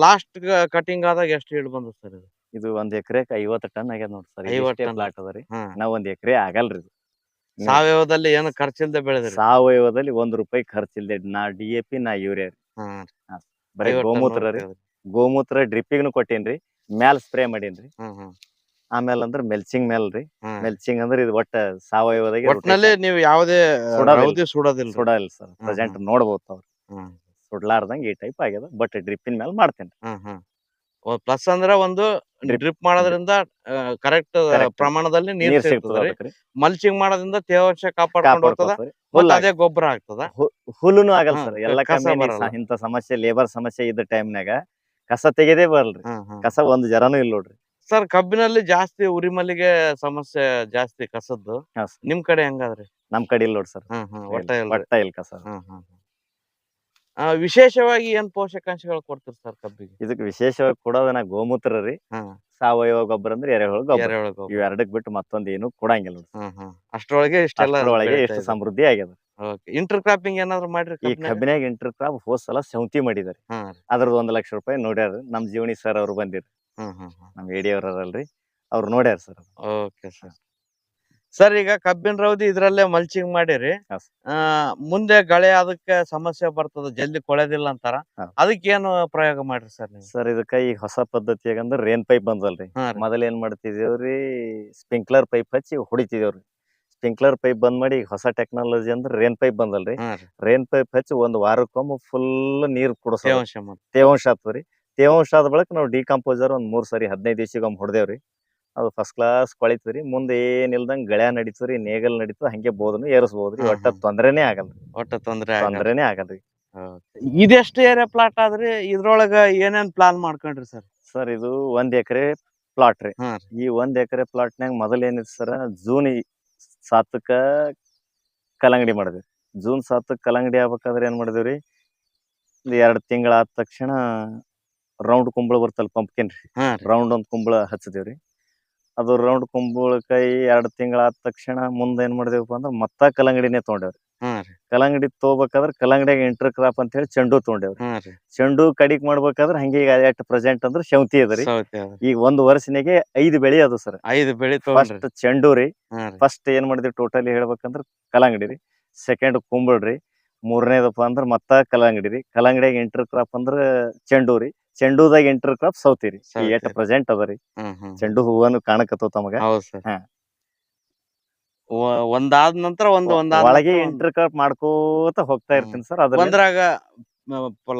ಲಾಸ್ಟ್ ಕಟಿಂಗ್ ಆದಾಗ ಎಷ್ಟು ಇಳ್ ಬಂದ ಸರ್ ಇದು? ಒಂದ್ ಎಕರೆ ಐವತ್ತು ಟನ್ ಆಗ್ಯದ ನೋಡ್ರಿ ಸರ್. 50 ಇಷ್ಟೇ ಟನ್. ಪ್ಲಾಟ್ ಅದ ರೀ. ನಾವ್ ಒಂದ್ ಎಕರೆ ಆಗಲ್ರಿ ಸಾವಯವದಲ್ಲಿ ಏನು ಖರ್ಚಿಲ್ದೆ ಬೆಳೆದ್ರಿ? ಸಾವಯವದಲ್ಲಿ ಒಂದ್ ರೂಪಾಯಿ ಖರ್ಚಿಲ್ದೆ. ನಾ ಡಿ ಎ ಪಿ ನಾ ಯೂರಿಯಾ ಬರೀ ಐವತ್ತು ಗೋಮೂತ್ರ ರೀ. ಗೋಮೂತ್ರ ಡ್ರಿಪ್ಪಿಗ್ನು ಕೊಟ್ಟೇನ್ರಿ. ಮ್ಯಾಲ್ ಸ್ಪ್ರೇ ಮಾಡೇನ್ರಿ. ಆಮೇಲೆ ಅಂದ್ರ ಮೆಲ್ಚಿಂಗ್ ಮೇಲ್ ರೀ ಮೆಲ್ಚಿಂಗ್ ಅಂದ್ರೆ ಇದು ಒಟ್ಟ ಸಾವಯವದಾಗ ಒಟ್ನಲ್ಲಿ ನೀವು ಯಾವುದೇ ಸುಡೋದಿಲ್ಲ. ರೌದಿ ಸುಡೋದಿಲ್ಲ. ಸುಡಲ್ಲ ಸರ್. ಪ್ರೆಸೆಂಟ್ ನೋಡ್ಬೋದು ಅವ್ರು. ಹ್ಮ್. ಸುಡ್ಲಾರ್ದಂಗ ಈ ಟೈಪ್ ಆಗ್ಯದ ಬಟ್ ಡ್ರಿಪ್ಪಿನ ಮೇಲೆ ಮಾಡ್ತೇನೆ. ಪ್ಲಸ್ ಅಂದ್ರೆ ಒಂದು Drip. ಡ್ರಿಪ್ ಮಾಡೋದ್ರಿಂದ ಕರೆಕ್ಟ್ Correct. ಪ್ರಮಾಣದಲ್ಲಿ ನೀರ್ ನೀರ್ ಸಿಗ್ತದ್ರಿ ಮಲ್ಚಿಂಗ್ ಮಾಡೋದ್ರಿಂದ ತೇವಾಂಶ ಕಾಪಾಡ್ಕೊಂಡು ಹೋಗ್ತದ ಕಾಪಾಡ್ಕೊತಾರೆ ಮತ್ತೆ ಅದೇ ಗೊಬ್ಬರ ಆಗ್ತದ. ಹುಲ್ಲುನು ಆಗಲ್ಲ ಹಾ, ಸರ್. ಎಲ್ಲ ಕಸ ಇಂತ ಬರಲ್ಲ. ಸಮಸ್ಯೆ ಲೇಬರ್ ಸಮಸ್ಯೆ ಇದ್ದ ಟೈಮ್ನಾಗ ಕಸ ತೆಗೆದೇ ಬರಲ್ರಿ. ಕಸ ಒಂದ್ ಜರಾನು ಇಲ್ಲ ನೋಡ್ರಿ. ಸರ್ ಕಬ್ಬಿನಲ್ಲಿ ಜಾಸ್ತಿ ಉರಿಮಲ್ಲಿಗೆ ಸಮಸ್ಯೆ ಜಾಸ್ತಿ ಕಸದ್ದು. ನಿಮ್ ಕಡೆ ಹೆಂಗಾದ್ರಿ? ನಮ್ ಕಡೆ ಇಲ್ಲ ನೋಡ್ರಿ ಸರ್. ಒಟ್ಟ ಇಲ್ಲ ಕಸ ವಿಶೇಷವಾಗಿ ಏನ್ ಪೋಷಕಾಂಶಗಳು ಕೊಡ್ತೀರಿ ಸರ್ ಕಬ್ಬಿಗೆ? ಇದಕ್ಕೆ ವಿಶೇಷವಾಗಿ ಕೊಡೋದನ್ನ ಗೋಮೂತ್ರ ರೀ. ಸಾವಯವ ಗೊಬ್ಬರ ಅಂದ್ರೆ ಎರೆಹುಳ ಗೊಬ್ಬರ. ಎರೆಹುಳ ಗೊಬ್ಬರ. ಇವ್ ಎರಡಕ್ ಬಿಟ್ಟು ಮತ್ತೊಂದ್ ಏನು ಕೊಡಂಗಿಲ್ಲ ಅಷ್ಟರೊಳಗೆ ಇಷ್ಟೆಲ್ಲ ಎಷ್ಟು ಸಮೃದ್ಧಿ ಆಗ್ಯದ. ಇಂಟರ್ ಕ್ರಾಪಿಂಗ್ ಏನಾದ್ರು ಮಾಡ್ರಿ ಈ ಕಬ್ಬಿನಾಗ? ಇಂಟರ್ ಕ್ರಾಪ್ ಹೋದ್ ಸಲ ಸೌಂತಿ ಮಾಡಿದಾರೆ. ಅದ್ರದ್ದು ಒಂದ್ ಲಕ್ಷ ರೂಪಾಯಿ ನೋಡ್ಯಾರ. ನಮ್ ಜೀವನಿ ಸರ್ ಅವ್ರು ಬಂದಿರ್ ಹ್ಮ್ ಹ್ಮ್ ಹ್ಮ್. ನಮ್ ಎಡಿ ಅವ್ರು ನೋಡ್ಯಾರ ಸರ್ ಓಕೆ ಸರ್. ಸರ್ ಈಗ ಕಬ್ಬಿನ ರೌದಿ ಇದ್ರಲ್ಲೇ ಮಲ್ಚಿಂಗ್ ಮಾಡಿರಿ. ಹಾ sir. ಆ ಮುಂದೆ ಗಳೆ ಅದಕ್ಕೆ ಸಮಸ್ಯೆ ಬರ್ತದ ಜಲ್ದಿ ಕೊಳೆದಿಲ್ಲ ಅಂತಾರ. ಅದಕ್ಕೆ ಏನು ಪ್ರಯೋಗ ಮಾಡ್ರಿ ಸರ್ ನೀವು? ಸರ್ ಇದಕ್ಕ ಈಗ ಹೊಸ ಪದ್ಧತಿ ಯಾಕಂದ್ರೆ ರೇನ್ ಪೈಪ್ ಬಂದಲ್ರಿ. ಹಾ ರೀ. ಮೊದಲ ಏನ್ ಮಾಡ್ತಿದೇವ್ರಿ ಸ್ಪ್ರಿಂಕ್ಲರ್ ಪೈಪ್ ಹಚ್ಚಿ ಹೊಡಿತಿದೇವ್ರಿ ಸ್ಪ್ರಿಂಕ್ಲರ್ ಪೈಪ್ ಬಂದ್ ಮಾಡಿ ಈಗ ಹೊಸ ಟೆಕ್ನಾಲಜಿ ಅಂದ್ರೆ ರೇನ್ ಪೈಪ್ ಬಂದಲ್ರಿ. ಹಾ ರೀ. ರೇನ್ ಪೈಪ್ ಹಚ್ಚಿ ಒಂದ್ ವಾರಕ್ಕೊಮ್ಮೆ ಫುಲ್ ನೀರ್ ಕುಡಿಸೋ ತೇವಾಂಶ ಮಾಡಿ ತೇವಾಂಶ ತೇವಾಂಶ ಆದ ಬಳಿಕ ನಾವು ಡಿಕಂಪೋಸರ್ ಒಂದ್ ಮೂರ್ ಸರಿ ಹದಿನೈದು ದಿವಸಿಗೊಮ್ಮೆ ಹೊಡೆದೇವ್ರಿ. ಅದು ಫಸ್ಟ್ ಕ್ಲಾಸ್ ಕೊಳಿತ್ರಿ ಮುಂದೆ ಏನಿಲ್ದಂಗ್ ನಡೀತು ರೀ ನೇಗಲ್ ನಡೀತು ಹಂಗೆ ಬೋದನು ಏರಿಸ್ಬೋದು ರೀ ಒಟ್ಟ ತೊಂದರೆನೇ ತೊಂದ್ರೆನೇ ಒಟ್ಟ ತೊಂದ್ರೆ ಆಗಲ್ಲ. ರೀ ಇದೆಷ್ಟು ಏರಿಯಾ ಪ್ಲಾಟ್ ಆದ್ರಿ? ಇದ್ರೊಳಗ ಏನೇನ್ ಪ್ಲಾನ್ ಮಾಡ್ಕೊಂಡ್ರಿ ಸರ್? ಸರ್ ಇದು ಒಂದ್ ಎಕರೆ ಪ್ಲಾಟ್ ರೀ. ಈ ಒಂದ್ ಎಕರೆ ಪ್ಲಾಟ್ನಾಗ ಮೊದಲ ಏನಿತ್ತು ಸರ್ ಜೂನ್ ಸಾತಕ್ಕ ಕಲ್ಲಂಗಡಿ ಮಾಡಿದ್ವಿ. ಜೂನ್ ಸಾತಕ್ ಕಲ್ಲಂಗಡಿ ಆಗ್ಬೇಕಾದ್ರೆ ಏನ್ ಮಾಡಿದ್ವಿ ರೀ? ಎರಡ್ ತಿಂಗಳ ಆದ ತಕ್ಷಣ ರೌಂಡ್ ಕುಂಬಳ ಬರ್ತಲ್ಲ ಪಂಪ್ಕಿನ್ ರೀ ಹಾ ರೀ. ರೌಂಡ್ ಒಂದ್ ಕುಂಬಳ ಹಚ್ಚಿದೇವ್ರಿ. ಅದು ರೌಂಡ್ ಕುಂಬಳಕಾಯಿ ಎರಡ್ ತಿಂಗಳ ಆದ ತಕ್ಷಣ ಮುಂದೆ ಏನ್ ಮಾಡಿದೇವಪ್ಪ ಅಂದ್ರ ಮತ್ತ ಕಲಂಗಡಿನೇ ತೊಗೊಂಡೇವ್ರಿ. ಹಾ ರೀ. ಕಲಂಗಡಿ ತಗೋಬೇಕಾದ್ರ ಕಲ್ಲಂಗಡಿಯಾಗ ಇಂಟರ್ ಕ್ರಾಪ್ ಅಂತ ಹೇಳಿ ಚೆಂಡು ತೊಗೊಂಡೇವ್ರಿ. ಹಾ ರೀ. ಚೆಂಡು ಕಡಿಕ್ ಮಾಡ್ಬೇಕಾದ್ರ ಹಂಗೆ ಈಗ ಎಷ್ಟ್ ಪ್ರೆಸೆಂಟ್ ಅಂದ್ರೆ ಶೌಂತಿ ಅದ ರೀ. ಸೌತೆ ಅದ. ಈಗ ಒಂದ್ ವರ್ಷನಿಗೆ ಐದು ಬೆಳಿ ಅದು ಸರ್. ಐದು ಬೆಳಿ ತಗೊಂಡ್ರಿ. ಫಸ್ಟ್ ಚೆಂಡು ರೀ. ಹಾ ರೀ. ಫಸ್ಟ್ ಏನ್ ಮಾಡಿದ್ವಿ ಟೋಟಲಿ ಹೇಳ್ಬೇಕಂದ್ರ ಕಲಂಗಡಿ ರೀ. ಸೆಕೆಂಡ್ ಕುಂಬಳ ರೀ. ಮೂರನೇದಪ್ಪ ಅಂದ್ರ ಮತ್ತ ಕಲಂಗಡಿ ರೀ. ಕಲಂಗಡಿಯಾಗ ಇಂಟರ್ ಕ್ರಾಪ್ ಅಂದ್ರ ಚೆಂಡು ರೀ. ಚೆಂಡುದಾಗ ಇಂಟರ್ ಕ್ರಾಪ್ ಸೌತಿ ರೀ ಸೌತಿ ಈ ಎಷ್ಟ್ ರೀ. ಪ್ರೆಸೆಂಟ್ ಅದರಿ ಚೆಂಡು ಹೂವನು ಕಾಣಕತ್ತವ ತಮಗ. ಒಂದಾದ ನಂತರ ಒಂದು ಒಂದಾದ ಒಳಗೆ. ಇಂಟರ್ ಕ್ರಾಪ್ ಮಾಡ್ಕೋತ ಹೋಗ್ತಾ ಇರ್ತೀನಿ ಸರ್. ಅದ್ರಾಗ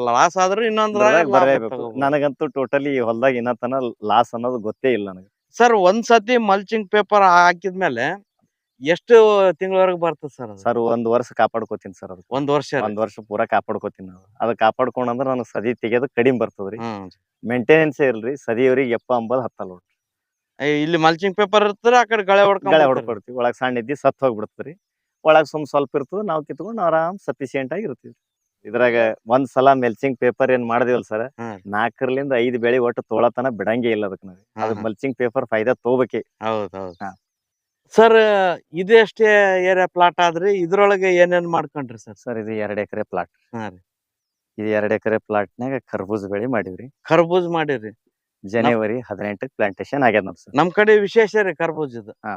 ಲಾಸ್ ಆದ್ರೂ ಇನ್ನೊಂದ್ರಾಗ ಬರಬೇಕು ನನಗಂತೂ ಟೋಟಲಿ ಹೊಲ್ದಾಗ ಇನ್ನತನ ಲಾಸ್ ಅನ್ನೋದು ಗೊತ್ತೇ ಇಲ್ಲ ನನಗೆ. ಸರ್ ಒಂದ್ ಸತಿ ಮಲ್ಚಿಂಗ್ ಪೇಪರ್ ಹಾಕಿದ್ಮೇಲೆ ಎಷ್ಟು ತಿಂಗಳವರೆಗೆ ಬರ್ತದೆ ಸರ್ ಸರ್ ಒಂದ್ ವರ್ಷ ಕಾಪಾಡ್ಕೋತೀನಿ ಸರ್ ಅದು ಒಂದ್ ವರ್ಷ ರೀ. ಒಂದ್ ವರ್ಷ ಪೂರಾ ಕಾಪಾಡ್ಕೋತೀನಿ ನಾವು ಅದ್ ಕಾಪಾಡ್ಕೊಂಡಂದ್ರ ನನಗೆ ಸದಿ ತೆಗಿಯೋದು ಕಡಿಮೆ ಬರ್ತದ್ರಿ. ಹ್ಮ್ ಮೇಂಟೆನೆನ್ಸ್ ಇಲ್ರಿ ಸದಿಯವ್ರಿಗೆ ಎಪ್ಪ ಅಂಬದ್ ಹತ್ತಲ್ಲ ನೋಡ್ರಿ ಏ, ಇಲ್ಲಿ ಮಲ್ಚಿಂಗ್ ಪೇಪರ್ ಇರ್ತದ್ರೆ ಆ ಕಡೆ ಗಳೆ ಹೊಡ್ಕೊಂಡು ಗಳೆ ಬರ್ತಾರೆ. ಹೊಡ್ಕೊಡ್ತೀವಿ ಒಳಗ್ ಸಣ್ಣ ಇದ್ದಿ ಸತ್ ಹೋಗ್ಬಿಡ್ತದ್ರಿ. ಒಳಗ್ ಸುಮ್ ಸ್ವಲ್ಪ ಇರ್ತದ ನಾವ್ ಕಿತ್ಕೊಂಡು ಆರಾಮ್ ಸಫಿಶಿಯಂಟ್ ಆಗಿ ಇರ್ತೀವಿ. ಇದ್ರಾಗ ಒಂದ್ ಸಲ ಮೆಲ್ಚಿಂಗ್ ಪೇಪರ್ ಏನ್ ಮಾಡಿದಿವಲ್ ಸರ್ ಹ್ಮ್. ನಾಲ್ಕರ್ಲಿಂದ ಐದ್ ಬೆಳಿ ಒಟ್ಟು ತೋಳತನ ಬಿಡಂಗೇ ಇಲ್ಲ ಅದಕ್ಕೆ ನಾವು. ಅದು. ಮಲ್ಚಿಂಗ್ ಪೇಪರ್ ಫೈದಾ ತಗೋಬೇಕೆ ಹೌದ್ ಹೌದ್. ಹಾ. ಸರ್ ಇದೆಷ್ಟೇ ಏರಿಯಾ ಪ್ಲಾಟ್ ಆದ್ರಿ ಇದ್ರೊಳಗೆ ಏನೇನ್ ಮಾಡ್ಕೊಂಡ್ರಿ ಸರ್? ಸರ್ ಇದು ಎರಡ್ ಎಕರೆ ಪ್ಲಾಟ್ ಹಾ ರೀ. ಇದು ಎರಡ್ ಎಕರೆ ಪ್ಲಾಟ್ನಾಗ ಖರ್ಬೂಜ್ ಬೆಳೆ ಮಾಡಿವ್ರಿ. ಕರ್ಬೂಜ್ ಮಾಡಿರಿ. ಜನವರಿ ಹದಿನೆಂಟಕ್ಕೆ ಪ್ಲಾಂಟೇಶನ್ ಆಗ್ಯದ ನಮ್ ಸರ್. ನಮ್ ಕಡೆ ವಿಶೇಷ ರೀ ಕರ್ಬೂಜ್ ಇದು ಹಾ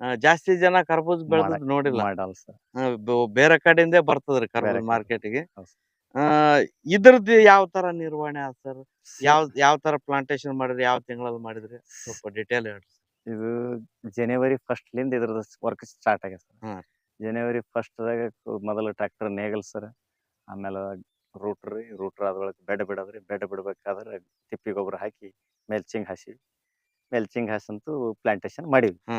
ಆ, ಜಾಸ್ತಿ ಜನ ಕರ್ಬೂಜ್ ಬೆಳೆದ್ ನೋಡಿಲ್ಲ. Model sir. ಆ, ಬ- ಬೇರೆ ಕಡೆಯಿಂದ ಬರ್ತದ್ರಿ ಕರ್ಬೂಜ್ ಕಡೆ. ಮಾರ್ಕೆಟ್ಗೆ. ಹೌದ್ ಆ ಇದ್ರದ್ದು ಯಾವ ತರ ನಿರ್ವಹಣೆ ಆದ ಸರ್? ಯಾವ ಯಾವ ತರ ಪ್ಲಾಂಟೇಶನ್ ಮಾಡಿದ್ರಿ? ಯಾವ ತಿಂಗಳಲ್ಲಿ ಮಾಡಿದ್ರಿ? ಸ್ವಲ್ಪ ಡಿಟೇಲ್ ಹೇಳ್ರಿ. ಇದು ಜನವರಿ ಫಸ್ಟ್ ಲಿಂದ ಇದ್ರದ್ದು ವರ್ಕ್ ಸ್ಟಾರ್ಟ್ ಆಗ್ಯದ ಸರ್. ಜನವರಿ ಫಸ್ಟ್ ದಾಗ ಮೊದಲು ಟ್ರ್ಯಾಕ್ಟರ್ ನೇಗಲ್ ಸರ್ ಆಮೇಲೆ ರೂಟ್ರಿ ರೂಟ್ರ್ ಅದ್ರೊಳಗೆ ಬೆಡ್ ಬಿಡದ್ರಿ ಬೆಡ್ ಬಿಡ್ಬೇಕಾದ್ರೆ ತಿಪ್ಪಿ ಗೊಬ್ಬರ ಹಾಕಿ ಮೆಲ್ಚಿಂಗ್ ಹಾಸಿವಿ ಮೆಲ್ಚಿಂಗ್ ಹಾಸಂತೂ ಪ್ಲಾಂಟೇಶನ್ ಮಾಡಿವಿ ಹಾ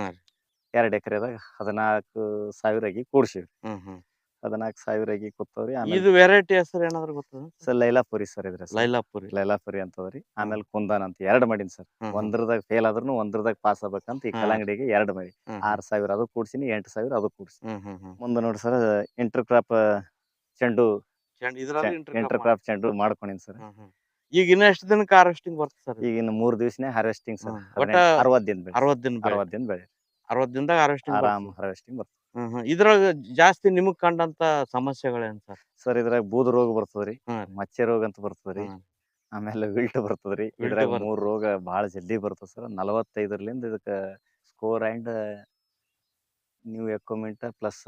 ಎರಡ್ ಎಕರೆದಾಗ ಹದಿನಾಲ್ಕು ಸಾವಿರ ಆಗಿ ಕೂಡ್ಸಿವಿ ಹ್ಮ್ ಹ್ಮ್. ಹದಿನಾಲ್ಕು ಸಾವಿರ ಆಗಿ ಕೂತವ್ರಿ ಆಮೇಲೆ ಇದು ವೆರೈಟಿ ಹೆಸರು ಏನಾದ್ರು ಗೊತ್ತದ? ಸರ್ ಲೈಲಾಪುರಿ ಸರ್ ಇದ್ರ. ಲೈಲಾಪುರಿ. ಲೈಲಾಪುರಿ ಅಂತದ್ರಿ ಆಮೇಲೆ ಕುಂದನ್ ಅಂತ ಎರಡ್ ಮಾಡಿನಿ ಸರ್. ಹ್ಮ್. ಒಂದ್ರದಾಗ ಫೇಲ್ ಆದ್ರೂ ಒಂದ್ರದಾಗ ಪಾಸ್ ಆಗ್ಬೇಕಂತ ಈ ಕಲಂಗಡಿಗೆ ಕಲ್ಲಂಗಡಿಗೆ ಎರಡ್ ಮಾಡಿ. ಹ್ಮ್ ಆರ್ ಸಾವಿರ ಅದು ಕೂಡ್ಸಿನಿ ಎಂಟು ಸಾವಿರ ಅದು ಕೂಡ್ಸಿ ಹ್ಮ್ ಹ್ಮ್ ಹ್ಮ್. ಮುಂದೆ ನೋಡಿ ಸರ್ ಇಂಟರ್ ಕ್ರಾಪ್ ಚೆಂಡು ಚೆಂಡ್- ಇದ್ರಲ್ಲಿ ಇಂಟರ್ ಕ್ರಾಪ್ ಚೆಂಡು ಮಾಡ್ಕೊಂಡಿನಿ ಸರ್. ಹ್ಮ್ ಹ್ಮ್. ಈಗ ಇನ್ನ ಎಷ್ಟು ದಿನಕ್ಕೆ ಹಾರ್ವೆಸ್ಟಿಂಗ್ ಬರ್ತದೆ ಸರ್ ಈಗ ಇನ್ನು ಮೂರ್ ದಿವಸನೇ ಹಾರ್ವೆಸ್ಟಿಂಗ್ ಸರ್. ಹ್ಮ್. ಒಟ್ಟ ಅರವತ್ ದಿನ ಬೆಳೆ ಅರವತ್ ದಿನ ಅರವತ್ ದಿನ ಬೆಳೆ ಅರವತ್ ದಿನದಾಗ ಹಾರ್ವೆಸ್ಟಿಂಗ್ ಆರಾಮ್ ಹಾರ್ವೆಸ್ಟಿಂಗ್ ಬರ್ತದೆ. ಇದ್ರೊಳಗ ಜಾಸ್ತಿ ನಿಮಗ್ ಕಂಡಂತ ಸಮಸ್ಯೆಗಳೇನ್ ಸರ್ ಸರ್ ಇದ್ರಾಗ ಬೂದ್ ರೋಗ ಬರ್ತದ್ರಿ ರೀ. ಮಚ್ಚೆ ರೋಗ ಅಂತ ಬರ್ತದ್ರಿ. ಆಮೇಲೆ ವಿಲ್ಟ್ ಬರ್ತದ್ರಿ ವಿಲ್ಟ್ ಇದ್ರಾಗ ಬರ್ತದೆ. ಮೂರ್ ರೋಗ ಬಹಳ ಜಲ್ದಿ ಬರ್ತದ ಸರ್ ನಲವತ್ತೈದರ್ಲಿಂದ ಇದಕ್ಕ score and new equipment plus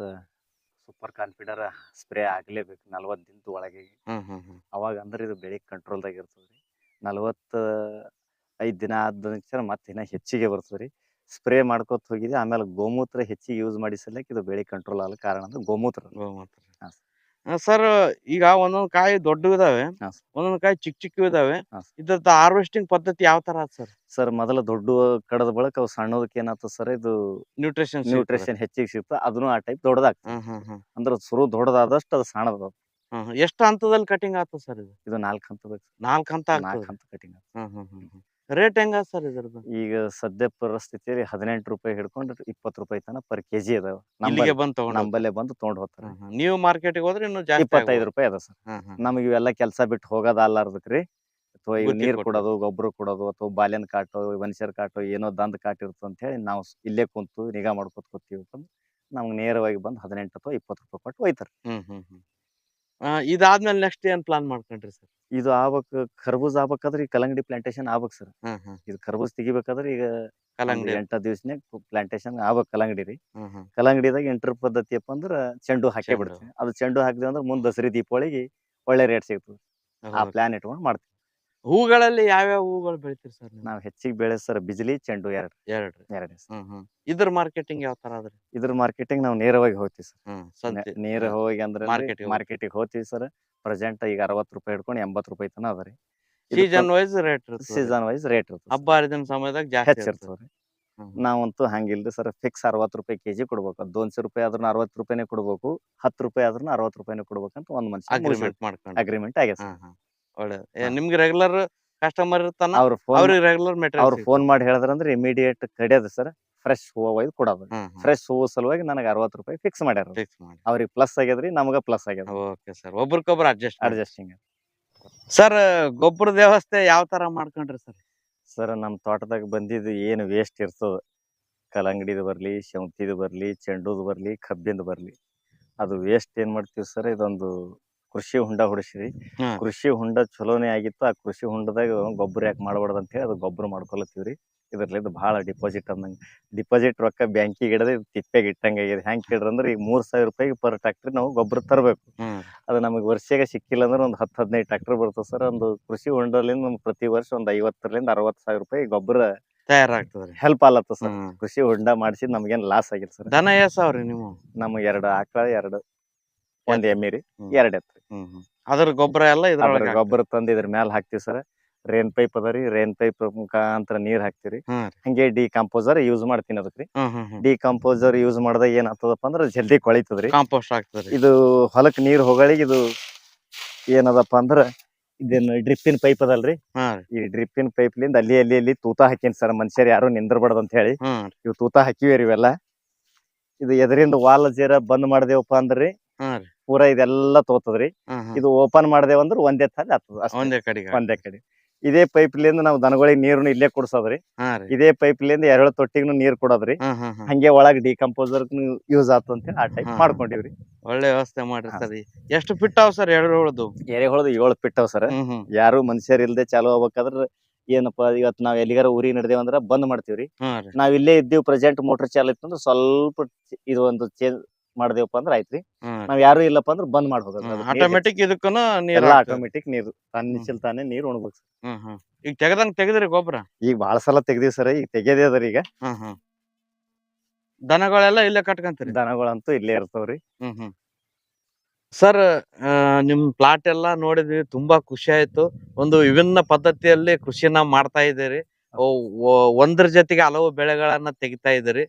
super confidor spray ಆಗ್ಲೇಬೇಕು ನಲವತ್ ದಿನದ ಒಳಗೆ ಹ್ಮ್ ಹ್ಮ್ ಹ್ಮ್. ಅವಾಗ ಅಂದ್ರೆ ಇದು ಬೆಳೆ ಕಂಟ್ರೋಲ್ದಾಗ ಇರ್ತದ್ರಿ ನಲವತ್ತ ಐದ್ ದಿನ ಆದ ನಂತರ ಮತ್ತೆ ಇನ್ನ ಹೆಚ್ಚಿಗೆ ಬರ್ತದ್ರಿ ಸ್ಪ್ರೇ ಮಾಡ್ಕೋತ ಹೋಗಿದೆ ಆಮೇಲೆ ಗೋಮೂತ್ರ ಹೆಚ್ಚಿಗೆ ಯೂಸ್ ಮಾಡಿ ಸಲಕ್ಕೆ ಇದು ಬೆಳೆ ಕಂಟ್ರೋಲ್ ಆಗಲು ಕಾರಣ ಅಂದ್ರೆ ಗೋಮೂತ್ರ ಗೋಮೂತ್ರ. ಹಾ ಸರ್. ಈಗ ಒಂದೊಂದ್ ಕಾಯಿ ದೊಡ್ಡ ಇದಾವೆ. ಹಾ ಸರ್. ಒಂದೊಂದ್ ಕಾಯಿ ಚಿಕ್ಕ ಚಿಕ್ಕ ಇದಾವೆ. ಹಾ ಸರ್. ಇದ್ರದ್ದು ಹಾರ್ವೆಸ್ಟಿಂಗ್ ಪದ್ಧತಿ ಯಾವ ತರ ಸರ್? ಸರ್ ಮೊದಲ ದೊಡ್ಡ ಕಡದ ಬಳಕ ಅವು ಸಣ್ಣದಕ್ಕೆ ಏನಾಗ್ತದೆ ಸರ್ ಇದು ನ್ಯೂಟ್ರಿಷನ್ ನ್ಯೂಟ್ರಿಷನ್ ಹೆಚ್ಚಿಗೆ ಸಿಗ್ತದೆ. ಅದನ್ನು ಆ ಟೈಪ್ ದೊಡ್ಡದಾಗ್ತದೆ. ಅಂದ್ರೆ ಸುರು ದೊಡ್ಡದಾದಷ್ಟು ಅದು ಸಣ್ಣದ. ಎಷ್ಟು ಹಂತದಲ್ಲಿ ಕಟಿಂಗ್ ಆಗ್ತದೆ ಸರ್ ಇದು? ಇದು ನಾಲ್ಕು ಹಂತ ಬೇಕು ನಾಲ್ಕು ಹಂತ ನಾಲ್ಕು ಆಗ್ತದೆ ಹಂತ ಕಟಿಂಗ್ ಹ್ಮ್ ಹ್ಮ್ ಹ್ಮ್ ಹ್ಮ್. ರೇಟ್ ಹೆಂಗ ಸರ್ ಇದ್ರದ್ದು ಈಗ ಸದ್ಯ ಪರಿಸ್ಥಿತಿಯಲ್ಲಿ ಹದಿನೆಂಟು ರೂಪಾಯಿ ಹಿಡ್ಕೊಂಡು ಇಪ್ಪತ್ತು ರೂಪಾಯಿ ತನಕ ಪರ್ ಕೆಜಿ ಅದಾವ ಇಲ್ಲಿಗೆ ಬಂದು ನಮ್ಮಲ್ಲೇ ನಂಬಲ್ಲೇ ಬಂದು ತೊಗೊಂಡು ಹೋಗ್ತಾರೆ ನೀವು ಮಾರ್ಕೆಟ್ಗೆ ಹೋದ್ರೆ ಇನ್ನು ಜಾಸ್ತಿ ಇಪ್ಪತ್ತೈದು. ರೂಪಾಯಿ ಅದ ಸರ್. ನಮಗೆ ಇವೆಲ್ಲ ಕೆಲಸ ಬಿಟ್ಟು ಹೋಗೋದ ಅಲ್ಲಾರ್ದಕ್ರಿ ಅಥವಾ ಇವ್ ನೀರು ನೀರ್ ಕೊಟ್ಟು. ಕೊಡೋದು ಗೊಬ್ಬರ ಕೊಡೋದು ಅಥವಾ ಬಾಲ್ಯನ ಕಾಟು ಮನುಷ್ಯರ ಕಾಟು ಏನೋ ದಂದ ಕಾಟ ಇರುತ್ತೆ ಅಂತ ಹೇಳಿ ನಾವು ಸ್- ಇಲ್ಲೇ ಕುಂತು ನಿಗಾ ಮಾಡ್ಕೊತ ಕೂತೀವಿ ಅಂತಂದ್ರೆ ನಮ್ಗೆ ನೇರವಾಗಿ ಬಂದು ಹದಿನೆಂಟು ಅಥವಾ ಇಪ್ಪತ್ತು ರೂಪಾಯಿ ಕೊಟ್ಟು ಹೋಯ್ತಾರೆ ಹ್ಮ್ ಹ್ಮ್ ಹ್ಮ್. ಇದಾದ್ಮೇಲೆ ನೆಕ್ಸ್ಟ್ ಏನ್ ಪ್ಲಾನ್ ಮಾಡ್ಕೊಂಡ್ರಿ ಸರ್ ಇದು ಆಗ್ಬೇಕು ಖರ್ಬೂಜ್ ಆಗ್ಬೇಕಾದ್ರೆ ಈ ಕಲಂಗಡಿ ಪ್ಲಾಂಟೇಶನ್ ಆಗ್ಬೇಕು ಸರ್ ಇದು ಖರ್ಬೂಜ್ ತೆಗಿಬೇಕಾದ್ರೆ ಈಗ ಕಲಂಗಡಿ ಎಂಟ ದಿವ್ಸನ್ಯಾಗ ಪ್ಲಾಂಟೇಶನ್ ಆಗ್ಬೇಕು ಕಲಂಗಡಿ ರೀ. ಕಲಂಗಡಿದಾಗ ಎಂಟ್ರ ಪದ್ಧತಿ ಅಪ್ಪ ಅಂದ್ರ ಚೆಂಡು ಹಾಕಿ. ಬಿಡ್ತೀವಿ. ಅದು ಚೆಂಡು ಹಾಕಿದ್ವಿ ಅಂದ್ರೆ ಮುಂದ್ ದಸರಿ ದೀಪಾವಳಿಗೆ ಒಳ್ಳೆ ರೇಟ್ ಸಿಗ್ತದೆ. ಆ ಪ್ಲಾನ್ ಇಟ್ಕೊಂಡು ಮಾಡ್ತೀವಿ. ಹೂಗಳಲ್ಲಿ ಯಾವ್ಯಾವ ಹೂಗಳು ಬೆಳಿತೀರಿ ಸರ್ ನೀವು? ನಾವು ಹೆಚ್ಚಿಗೆ ಬೆಳೆ ಸರ್ ಬಿಜ್ಲಿ ಚೆಂಡು ಎರಡು. ಎರಡು ಸರ್ ಹ್ಮ್ ಹ್ಮ್. ಇದ್ರ ಮಾರ್ಕೆಟಿಂಗ್ ಯಾವ ತರ ಅದ್ರಿ ಇದ್ರ ಮಾರ್ಕೆಟಿಂಗ್ ನಾವು ನೇರವಾಗಿ ಹೋಗ್ತೀವಿ ಸರ್. ಹ್ಮ್ ಸಂತೆ. ನೇರ ಹೋಗಿ ಅಂದ್ರೆ Market ಗೆ ಹೋಗ್ತೀವಿ. ಮಾರ್ಕೆಟಿಗೆ ಹೋಗ್ತೀವಿ ಸರ್. ಪ್ರೆಸೆಂಟ್ ಈಗ ಅರವತ್ತು ರೂಪಾಯಿ ಹಿಡ್ಕೊಂಡು ಎಂಬತ್ತು ರೂಪಾಯಿ ತನ ಅದ ರೀ. Season wise rate season wise rate ಇರ್ತದೆ ಹಬ್ಬ ಹರಿದಿನ ಸಮಯದಾಗ ಜಾಸ್ತಿ ಹೆಚ್ಚು ಇರ್ತದೆ. ಇರ್ತದೆ ಹ್ಮ್. ನಾವಂತೂ ಹಂಗಿಲ್ರಿ ಸರ್. ಫಿಕ್ಸ್ ಅರವತ್ತು ರೂಪಾಯಿ ಕೆಜಿ ಕೊಡ್ಬೇಕು. ದೋನ್ಸೆ ರೂಪಾಯಿ ಆದ್ರೂ ಅರವತ್ತು ರೂಪಾಯಿನೇ ಕೊಡ್ಬೇಕು. ಹತ್ತು ರೂಪಾಯಿ ಆದ್ರೂ ಅರವತ್ತು ರೂಪಾಯಿನೇ ಕೊಡ್ಬೇಕಂತ ಒಂದ್ ಮನುಷ್ಯ ಅಗ್ರಿಮೆಂಟ್ ಮಾಡ್ಕೊಂಡು ಅಗ್ರಿಮೆಂಟ್ ಆಗ್ಯದ ಹಾ ಸರ್. ಹಾ ಒಳ್ಳೆ. ಹಾ. ನಿಮ್ಗೆ ರೆಗ್ಯುಲರ್ ಕಸ್ಟಮರ್ ಇರ್ತಾನ ಅವ್ರ ಫೋನ್ ಅವ್ರಿಗೆ ರೆಗ್ಯುಲರ್ ಅವ್ರು ಮೆಟೀರಿಯಲ್ ಫೋನ್ ಮಾಡಿ ಹೇಳಿದ್ರಂದ್ರೆ ಇಮಿಡಿಯೇಟ್ ಕಡಿಯೋದು ಸರ್ ಫ್ರೆಶ್ ಹೂವು ಒಯ್ದು ಕೊಡೋದು. ಫ್ರೆಶ್ ಹೂವು ಸಲುವಾಗಿ ನನಗೆ ಅರವತ್ತು ರೂಪಾಯಿ ಫಿಕ್ಸ್ ಮಾಡ್ಯಾರ. ಫಿಕ್ಸ್ ಮಾಡಿ ಅವ್ರಿಗೆ ಪ್ಲಸ್ ಆಗ್ಯದ್ರಿ ನಮಗ ಪ್ಲಸ್ ಆಗ್ಯದ ಓಕೆ ಸರ್ ಒಬ್ರಿಗೊಬ್ರು ಅಡ್ಜಸ್ಟ್ ಅಡ್ಜಸ್ಟಿಂಗ್ ಸರ್ ಗೊಬ್ಬರ ವ್ಯವಸ್ಥೆ ಯಾವ ತರ ಮಾಡ್ಕೊಂಡ್ರಿ ಸರ್ ಸರ್ ನಮ್ಮ ತೋಟದಾಗ ಬಂದಿದ್ದು ಏನು ವೇಸ್ಟ್ ಇರ್ತದ. ಕಲ್ಲಂಗಡಿದು ಬರ್ಲಿ ಶೌಂತಿದು ಬರ್ಲಿ ಚೆಂಡುದು ಬರ್ಲಿ ಕಬ್ಬಿಂದು ಬರ್ಲಿ. ಅದು ವೇಸ್ಟ್ ಏನು ಮಾಡ್ತೀವಿ ಸರ್ ಇದೊಂದು ಕೃಷಿ ಹೊಂಡ ಹೊಡಿಸಿರಿ. ಕೃಷಿ ಹೊಂಡ ಚಲೋನೇ ಆಗಿತ್ತು. ಆ ಕೃಷಿ ಹೊಂಡದಾಗ ಗೊಬ್ಬರ ಯಾಕೆ ಮಾಡಬಾರ್ದು ಅಂತ ಹೇಳಿ ಅದು ಗೊಬ್ಬರ ಮಾಡ್ಕೊಳತ್ತೀವ್ರಿ ಇದರ್ಲಿಂದ ಭಾಳ ಡಿಪಾಸಿಟ್ ಅಂದಂಗೆ. ಡಿಪಾಸಿಟ್ ರೊಕ್ಕ ಬ್ಯಾಂಕಿಗೆ ಇಡದೆ ತಿಪ್ಪೆಗೆ ಇಟ್ಟಂಗೆ ಆಗಿದೆ. ಹೆಂಗೆ ಕೇಳ್ರಿ ಅಂದ್ರೆ ಈಗ ಮೂರ್ ಸಾವಿರ ರೂಪಾಯಿಗೆ ಪರ್ ಟ್ರಾಕ್ಟರ್ ನಾವು ಗೊಬ್ಬರ ತರಬೇಕು. ಹ್ಮ್ ಅದು ನಮಗೆ ವರ್ಷಕ್ಕೆ ಸಿಕ್ಕಿಲ್ಲ ಅಂದ್ರೆ ಒಂದು ಹತ್ತು ಹದಿನೈದು ಟ್ರಾಕ್ಟರ್ ಬರ್ತದೆ ಸರ್. ಒಂದು ಕೃಷಿ ಹೊಂಡಲಿಂದ ನಮ್ಗೆ ಪ್ರತಿ ವರ್ಷ ಒಂದು ಐವತ್ತರಿಂದ ಅರವತ್ತು ಸಾವಿರ ರೂಪಾಯಿ ಗೊಬ್ಬರ ತಯಾರಾಗ್ತದ್ರಿ. ಹೆಲ್ಪ್ ಆಲತ್ತ ಸರ್. ಹ್ಮ್ ಕೃಷಿ ಹೊಂಡ ಮಾಡ್ಸಿದ್ ನಮ್ಗೇನ್ ಲಾಸ್ ಆಗಿಲ್ಲ ಸರ್. ದನ ನೀವು? ನಮ್ಗೆ ಎರಡು ಆಕಳ ಎರಡು ಒಂದ್ ಎಮ್ಮಿ ರೀ ಹ್ಮ್. ಎರಡ್ ಹ್ಮ್ ಹ್ಮ್. ಅದ್ರ ಗೊಬ್ಬರ ಎಲ್ಲ ಅದ್ರ ಇದ್ರೊಳಗೆ ಗೊಬ್ಬರ ತಂದ್ ಇದ್ರ ಮ್ಯಾಲ ಹಾಕ್ತಿವಿ ಸರ್. ರೇನ್ ಪೈಪ್ ಅದರಿ ರೀ ರೇನ್ ಪೈಪ್ ಮುಖಾಂತರ ನೀರ್ ಹಾಕ್ತಿವಿ ಹಂಗೆ ರೀ. ಹಂಗೆ ಡಿಕಂಪೋಸರ್ ಯೂಸ್ ಮಾಡ್ತೀನಿ ಅದಕ್ಕೆ ಡಿ ಹ್ಮ್ ಹ್ಮ್ ಹ್ಮ್. ಡಿಕಂಪೋಸರ್ ಯೂಸ್ ಮಾಡಿದಾಗ ಏನ್ ಆಗ್ತದಪ್ಪ ಅಂದ್ರೆ ಜಲ್ದಿ ಕೊಳಿತದ್ರಿ ಕಾಂಪೋಸ್ಟ್ ಆಗ್ತದ್ರಿ ಇದು ಹೊಲಕ್ ನೀರ್ ಹೋಗಳಿಗೆ ಇದು ಏನದಪ್ಪ ಅಂದ್ರ ಇದೇನು ಡ್ರಿಪ್ಪಿನ ಪೈಪ್ ಅದಲ್ರಿ ಈ ಡ್ರಿಪ್ಪಿನ್ ಈ ಡ್ರಿಪ್ಪಿನ ಪೈಪ್ಲಿಂದ ಅಲ್ಲಿ ಅಲ್ಲಿ ಅಲ್ಲಿ ತೂತ ಹಾಕೀನಿ ಸರ್. ಮನುಷ್ಯರು ಯಾರು ನಿಂದ್ರಬಾರ್ದು ಅಂತ ಹೇಳಿ. ಹ್ಮ್ ರೀ. ಇವು ತೂತ ಹಾಕಿವಿ ಇವೆಲ್ಲ. ಇದು ಎದರಿಂದ ವಾಲ್ ಜೀರ ಬಂದ್ ಮಾಡ್ದೇವಪ್ಪ ಅಂದ್ರಿ. ರೀ. ಪೂರಾ ಇದೆಲ್ಲ ತೋತದ್ರಿ. ಇದು ಓಪನ್ ಮಾಡ್ದೇವ ಅಂದ್ರ ಒಂದೇ ತಲೆ ಆಗ್ತದ ಅಷ್ಟೇ. ಒಂದೇ ಕಡೆಗೆ. ಒಂದೇ ಕಡೆ. ಇದೇ ಪೈಪ್ಲಿಂದ ನಾವು ದನಗಳಿಗೆ ನೀರ್ನು ಇಲ್ಲೇ ಕುಡ್ಸೋದ್ರಿ. ಇದೇ ಪೈಪ್ ಲಿಂದ ಎರಡು ತೊಟ್ಟಿಗೂ ನೀರ್ ಕೊಡೋದ್ರಿ. ಹಾ ಹಾ ಹಾ ಹಂಗೆ ಒಳಗ್ ಡಿಕಂಪೋಸರ್ ಯೂಸ್ ಆತು ಅಂತ ಆ ಟೈಪ್ ಹಾ. ಮಾಡ್ಕೊಂಡಿವ್ರಿ. ಒಳ್ಳೆ ವ್ಯವಸ್ಥೆ ಮಾಡಿರ್ತದೆ ಎಷ್ಟು ಫಿಟ್ ಅವ ಸರ್ ಎರಡು ಉಳ್ದು? ಎರೆಹುಳದ ಏಳು ಪಿಟ್ಟವ್ ಸರ್. ಹ್ಮ್ ಹ್ಮ್. ಯಾರು ಮನುಷ್ಯರ್ ಇಲ್ದೆ ಚಾಲು ಆಗ್ಬೇಕಾದ್ರ ಏನಪ್ಪಾ ಇವತ್ ನಾವ್ ಎಲ್ಲಿಗಾರ ಊರಿಗೆ ನಡೆದೇವ್ ಅಂದ್ರ ಬಂದ್ ಮಾಡ್ತೀವ್ರಿ. ಹಾ ರೀ. ನಾವ್ ಇಲ್ಲೇ ಇದ್ದೀವಿ ಪ್ರೆಸೆಂಟ್ ಮೋಟರ್ ಚಾಲು ಇತ್ತು ಅಂದ್ರೆ ಸ್ವಲ್ಪ ಇದು ಒಂದು ಚೇಂಜ್ ಮಾಡ್ದೇವಪ್ಪ ಅಂದ್ರ ಆಯ್ತ್ರಿ. ನಾವ್ ಯಾರು ಇಲ್ಲಪ್ಪ ಅಂದ್ರ ಬಂದ್ ಮಾಡ್ಬೇಕು ಆಟೋಮೆಟಿಕ್ ಇದಕ್ಕೂನು ನೀರ್ ಎಲ್ಲ. ಆಟೋಮೆಟಿಕ್ ನೀರು. ತನ್ನಿಚ್ಚಲ್ ತಾನೇ ನೀರ್ ಉಣ್ಬೇಕು sir. ಹ್ಮ್ ಹ್ಮ್. ಈಗ ತೆಗದಂಗ್ ತೆಗದ್ರಿ ಗೊಬ್ಬರ ಈಗ ಬಾಳ ಸಲ ತೆಗ್ದಿವಿ ಸರ್. ಈಗ ತೆಗೆದೇ ಅದ್ರಿ ಈಗ. ಹ್ಮ್ ಹ್ಮ್. ದನಗಳೆಲ್ಲ ಇಲ್ಲೇ ಕಟ್ಕಂತೀರಿ? ದನಗಳಂತೂ ಇಲ್ಲೇ ಇರ್ತಾವ್ರಿ. ಹ್ಮ್ ಹ್ಮ್. ಸರ್ ನಿಮ್ ಪ್ಲಾಟ್ ಎಲ್ಲ ನೋಡಿದ್ವಿ. ತುಂಬಾ ಖುಷಿ ಆಯ್ತು. ಒಂದು ವಿಭಿನ್ನ ಪದ್ಧತಿಯಲ್ಲಿ ಕೃಷಿನ ಮಾಡ್ತಾ ಇದ್ದೀರಿ. ಒಂದರ ಒಂದ್ರ ಜೊತೆಗೆ ಹಲವು ಬೆಳೆಗಳನ್ನ ತೆಗಿತಾ ಇದ್ದೀರಿ.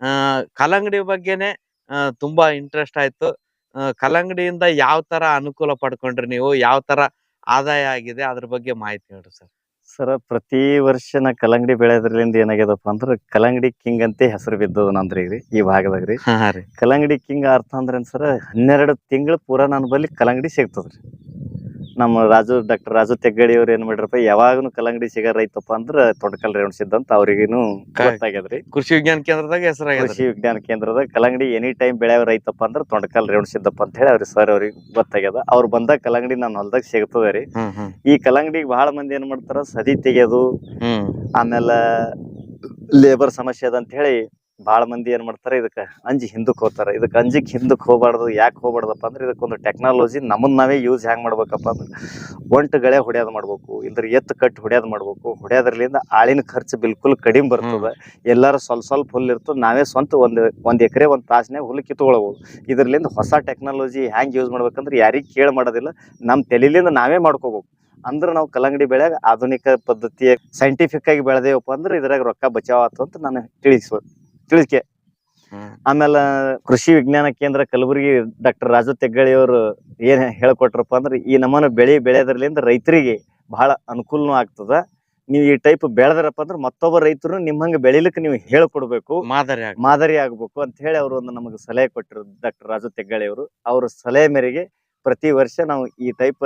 ಆ ಕಲ್ಲಂಗಡಿ ಬಗ್ಗೆನೆ ತುಂಬಾ ಇಂಟ್ರೆಸ್ಟ್ ಆಯ್ತು. ಕಲ್ಲಂಗಡಿಯಿಂದ ಯಾವ ತರ ಅನುಕೂಲ ಪಡ್ಕೊಂಡ್ರಿ ನೀವು? ಯಾವ ತರ ಆದಾಯ ಆಗಿದೆ? ಅದ್ರ ಬಗ್ಗೆ ಮಾಹಿತಿ ಹೇಳ್ರಿ ಸರ್. ಸರ್ ಪ್ರತಿ ವರ್ಷ ನಾ ಕಲ್ಲಂಗಡಿ ಬೆಳೆದ್ರಲಿಂದ ಏನಾಗ್ಯದಪ್ಪ ಅಂದ್ರ ಕಲ್ಲಂಗಡಿ ಕಿಂಗ್ ಅಂತ ಹೆಸರು ಬಿದ್ದದ ನಂದ್ರಿ ಈ ಭಾಗದಾಗ ರೀ. ಕಲ್ಲಂಗಡಿ ಕಿಂಗ್ ಅರ್ಥ ಅಂದ್ರೆ ಸರ್ ಹನ್ನೆರಡು ತಿಂಗಳು ಪೂರಾ ನನ್ನ ಬಲ್ಲಿ ಕಲ್ಲಂಗಡಿ ಸಿಗ್ತದ್ರಿ. ನಮ್ಮ ರಾಜು ಡಾಕ್ಟರ್ ರಾಜು ತೆಗ್ಗಡಿ ಅವ್ರು ಏನ್ ಮಾಡ್ರಪ್ಪ ಯಾವಾಗನು ಕಲ್ಲಂಗಡಿ ಸಿಗ ರೈತಪ್ಪ ಅಂದ್ರ ತೊಡಕಲ್ ರೇವಣಿಸಿದ್ದಂತ ಅವ್ರಿಗೇನು ಕ- ಗೊತ್ತಾಗ್ಯದ್ರಿ. ಕೃಷಿ ವಿಜ್ಞಾನ ಕೇಂದ್ರದಾಗ ಹೆಸರ ಕೃಷಿ ವಿಜ್ಞಾನ ಕೇಂದ್ರದ ಕಲ್ಲಂಗಡಿ ಎನಿ ಟೈಮ್ ಬೆಳೆಯವ್ರ ರೈತಪ್ಪ ಅಂದ್ರ ತೊಡಕಲ್ ರೇವಣಸಿದ್ದಪ್ಪ ಅಂತ ಹೇಳಿ ಅವ್ರಿಗೆ ಸರ್ ಅವ್ರಿಗೆ ಗೊತ್ತಾಗ್ಯದ. ಅವ್ರು ಬಂದಾಗ ಕಲ್ಲಂಗಡಿ ನನ್ನ ಹೊಲದಾಗ ಸಿಗ್ತದ ರೀ. ಈ ಕಲ್ಲಂಗಡಿಗೆ ಬಹಳ ಮಂದಿ ಏನ್ ಮಾಡ್ತಾರ ಸದಿ ತೆಗೆಯೋದು ಆಮೇಲೆ ಲೇಬರ್ ಸಮಸ್ಯೆ ಅದ ಅಂತ ಹೇಳಿ ಬಾಳ ಮಂದಿ ಏನ್ ಮಾಡ್ತಾರೆ ಇದಕ್ಕೆ ಅಂಜಿ ಹಿಂದಕ್ಕೆ ಹೋಗ್ತಾರೆ. ಇದಕ್ಕೆ ಅಂಜಿಗೆ ಹಿಂದಕ್ಕೆ ಹೋಗ್ಬಾರ್ದು ಯಾಕೆ ಹೋಗ್ಬಾರ್ದಪ್ಪ ಅಂದ್ರೆ ಇದಕ್ಕೊಂದು ಟೆಕ್ನಾಲಜಿ ನಮ್ಮನ್ನ ನಾವೇ ಯೂಸ್ ಹೆಂಗೆ ಮಾಡ್ಬೇಕಪ್ಪ ಅಂದ್ರೆ ಒಂಟು ಗಳೆ ಹೊಡ್ಯೋದು ಮಾಡ್ಬೇಕು ಇಲ್ದ್ರ ಎತ್ತು ಕಟ್ಟು ಹೊಡ್ಯೋದು ಮಾಡ್ಬೇಕು. ಹೊಡ್ಯೋದ್ರಲಿಂದ ಆಳಿನ ಖರ್ಚು ಬಿಲ್ಕುಲ್ ಕಡಿಮೆ ಬರ್ತದೆ. ಎಲ್ಲರೂ ಸ್ವಲ್ಪ ಸ್ವಲ್ಪ ಹುಲ್ಲು ಇರ್ತದೆ ನಾವೇ ಸ್ವಂತ ಒಂದು ಒಂದು ಎಕರೆ ಒಂದು ತಾಸಿನಾಗ ಹುಲ್ಲು ಕಿತ್ಕೊಳ್ಬಹುದು ಇದರಲ್ಲಿಂದ ಹೊಸ ಟೆಕ್ನಾಲಜಿ ಹೆಂಗ್ ಯೂಸ್ ಮಾಡ್ಬೇಕಂದ್ರೆ ಯಾರಿಗೆ ಕೇಳಿ ಮಾಡೋದಿಲ್ಲ ನಮ್ಮ ತಲೆಲಿಂದ ನಾವೇ ಮಾಡ್ಕೋಬೇಕು. ಅಂದ್ರೆ ನಾವು ಕಲ್ಲಂಗಡಿ ಬೆಳೆಯಾಗ ಆಧುನಿಕ ಪದ್ಧತಿಯ ಸೈಂಟಿಫಿಕ್ ಆಗಿ ಬೆಳೆದೇವಪ್ಪ ಅಂದ್ರೆ ಇದ್ರಾಗ ರೊಕ್ಕ ಬಚಾವ್ ಆತು ಅಂತ ನಾನು ತಿಳಿಸ ತಿಳಿಕೆ. ಆಮೇಲೆ ಕೃಷಿ ವಿಜ್ಞಾನ ಕೇಂದ್ರ ಕಲಬುರಗಿ ಡಾಕ್ಟರ್ ರಾಜು ತೆಗ್ಗಳಿಯವರು ಏನ್ ಹೇಳ್ಕೊಟ್ರಪ್ಪ ಅಂದ್ರೆ ಈ ನಮನ ಬೆಳೆ ಬೆಳೆಯೋದ್ರಲ್ಲಿಂದ ರೈತರಿಗೆ ಬಹಳ ಅನುಕೂಲನೂ ಆಗ್ತದ. ನೀವು ಈ ಟೈಪ್ ಬೆಳೆದ್ರಪ್ಪ ಅಂದ್ರೆ ಮತ್ತೊಬ್ಬ ರೈತರು ನಿಮ್ಮಂಗ ಬೆಳಿಲಿಕ್ಕೆ ನೀವು ಹೇಳ್ಕೊಡ್ಬೇಕು. ಮಾದರಿ ಮಾದರಿ ಆಗ್ಬೇಕು ಅಂತ ಹೇಳಿ ಅವರು ಒಂದು ನಮಗೆ ಸಲಹೆ ಕೊಟ್ಟರು ಡಾಕ್ಟರ್ ರಾಜು ತೆಗ್ಗಳಿಯವರು ಅವ್ರ. ಸಲಹೆ ಮೇರೆಗೆ ಪ್ರತಿ ವರ್ಷ ನಾವು ಈ ಟೈಪ್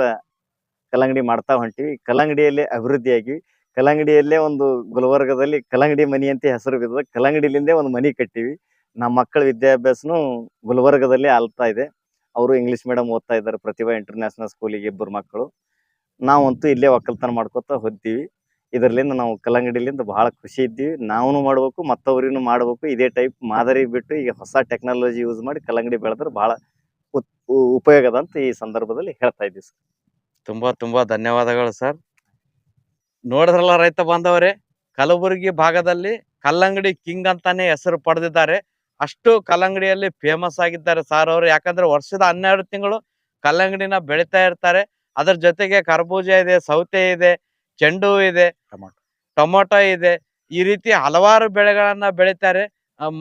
ಕಲ್ಲಂಗಡಿ ಮಾಡ್ತಾ ಹೊಂಟಿವಿ. ಕಲ್ಲಂಗಡಿಯಲ್ಲಿ ಅಭಿವೃದ್ಧಿಯಾಗಿ ಕಲ್ಲಂಗಡಿಯಲ್ಲೇ ಒಂದು ಗುಲ್ಬರ್ಗದಲ್ಲಿ ಕಲ್ಲಂಗಡಿ ಮನಿ ಅಂತ ಹೆಸರು ಬಿದ್ದದ. ಕಲ್ಲಂಗಡಿಲಿಂದೇ ಒಂದು ಮನಿ ಕಟ್ಟಿವಿ. ನಮ್ಮ ಮಕ್ಕಳ ವಿದ್ಯಾಭ್ಯಾಸನು ಗುಲ್ಬರ್ಗದಲ್ಲಿ ಆಲ್ತಾ ಇದೆ. ಅವರು ಇಂಗ್ಲಿಷ್ ಮೀಡಿಯಂ ಓದ್ತಾ ಇದ್ದಾರೆ. ಪ್ರತಿಭಾ ಇಂಟರ್ನ್ಯಾಷನಲ್ ಸ್ಕೂಲಿಗೆ ಇಬ್ಬರು ಮಕ್ಕಳು. ನಾವಂತೂ ಇಲ್ಲೇ ಒಕ್ಕಲ್ತನ ಮಾಡ್ಕೊತ ಹೋಗ್ತೀವಿ. ಇದರಲ್ಲಿಂದ ನಾವು ಕಲ್ಲಂಗಡಿಲಿಂದ ಬಹಳ ಖುಷಿ ಇದ್ದೀವಿ. ನಾವು ಮಾಡಬೇಕು ಮತ್ತೊಬ್ಬರಿಗೂ ಮಾಡಬೇಕು. ಇದೇ ಟೈಪ್ ಮಾದರಿ ಬಿಟ್ಟು ಈಗ ಹೊಸ ಟೆಕ್ನಾಲಜಿ ಯೂಸ್ ಮಾಡಿ ಕಲ್ಲಂಗಡಿ ಬೆಳೆದ್ರೆ ಬಹಳ ಉಪಯೋಗದ ಅಂತ ಈ ಸಂದರ್ಭದಲ್ಲಿ ಹೇಳ್ತಾ ಇದ್ದೀವಿ ಸರ್. ತುಂಬಾ ತುಂಬಾ ಧನ್ಯವಾದಗಳು ಸರ್. ನೋಡಿದ್ರಲ್ಲ ರೈತ ಬಾಂಧವರೇ ಕಲಬುರಗಿ ಭಾಗದಲ್ಲಿ ಕಲ್ಲಂಗಡಿ ಕಿಂಗ್ ಅಂತಾನೆ ಹೆಸರು ಪಡೆದಿದ್ದಾರೆ. ಅಷ್ಟು ಕಲ್ಲಂಗಡಿಯಲ್ಲಿ ಫೇಮಸ್ ಆಗಿದ್ದಾರೆ ಸಾರ್ ಅವರು. ಯಾಕಂದ್ರೆ ವರ್ಷದ ಹನ್ನೆರಡು ತಿಂಗಳು ಕಲ್ಲಂಗಡಿನ ಬೆಳಿತಾ ಇರ್ತಾರೆ. ಅದ್ರ ಜೊತೆಗೆ ಕರ್ಬೂಜ ಇದೆ ಸೌತೆ ಇದೆ ಚೆಂಡು ಇದೆ ಟೊಮೊಟೊ. ಟೊಮೊಟೊ ಇದೆ. ಈ ರೀತಿ ಹಲವಾರು ಬೆಳೆಗಳನ್ನ ಬೆಳಿತಾರೆ.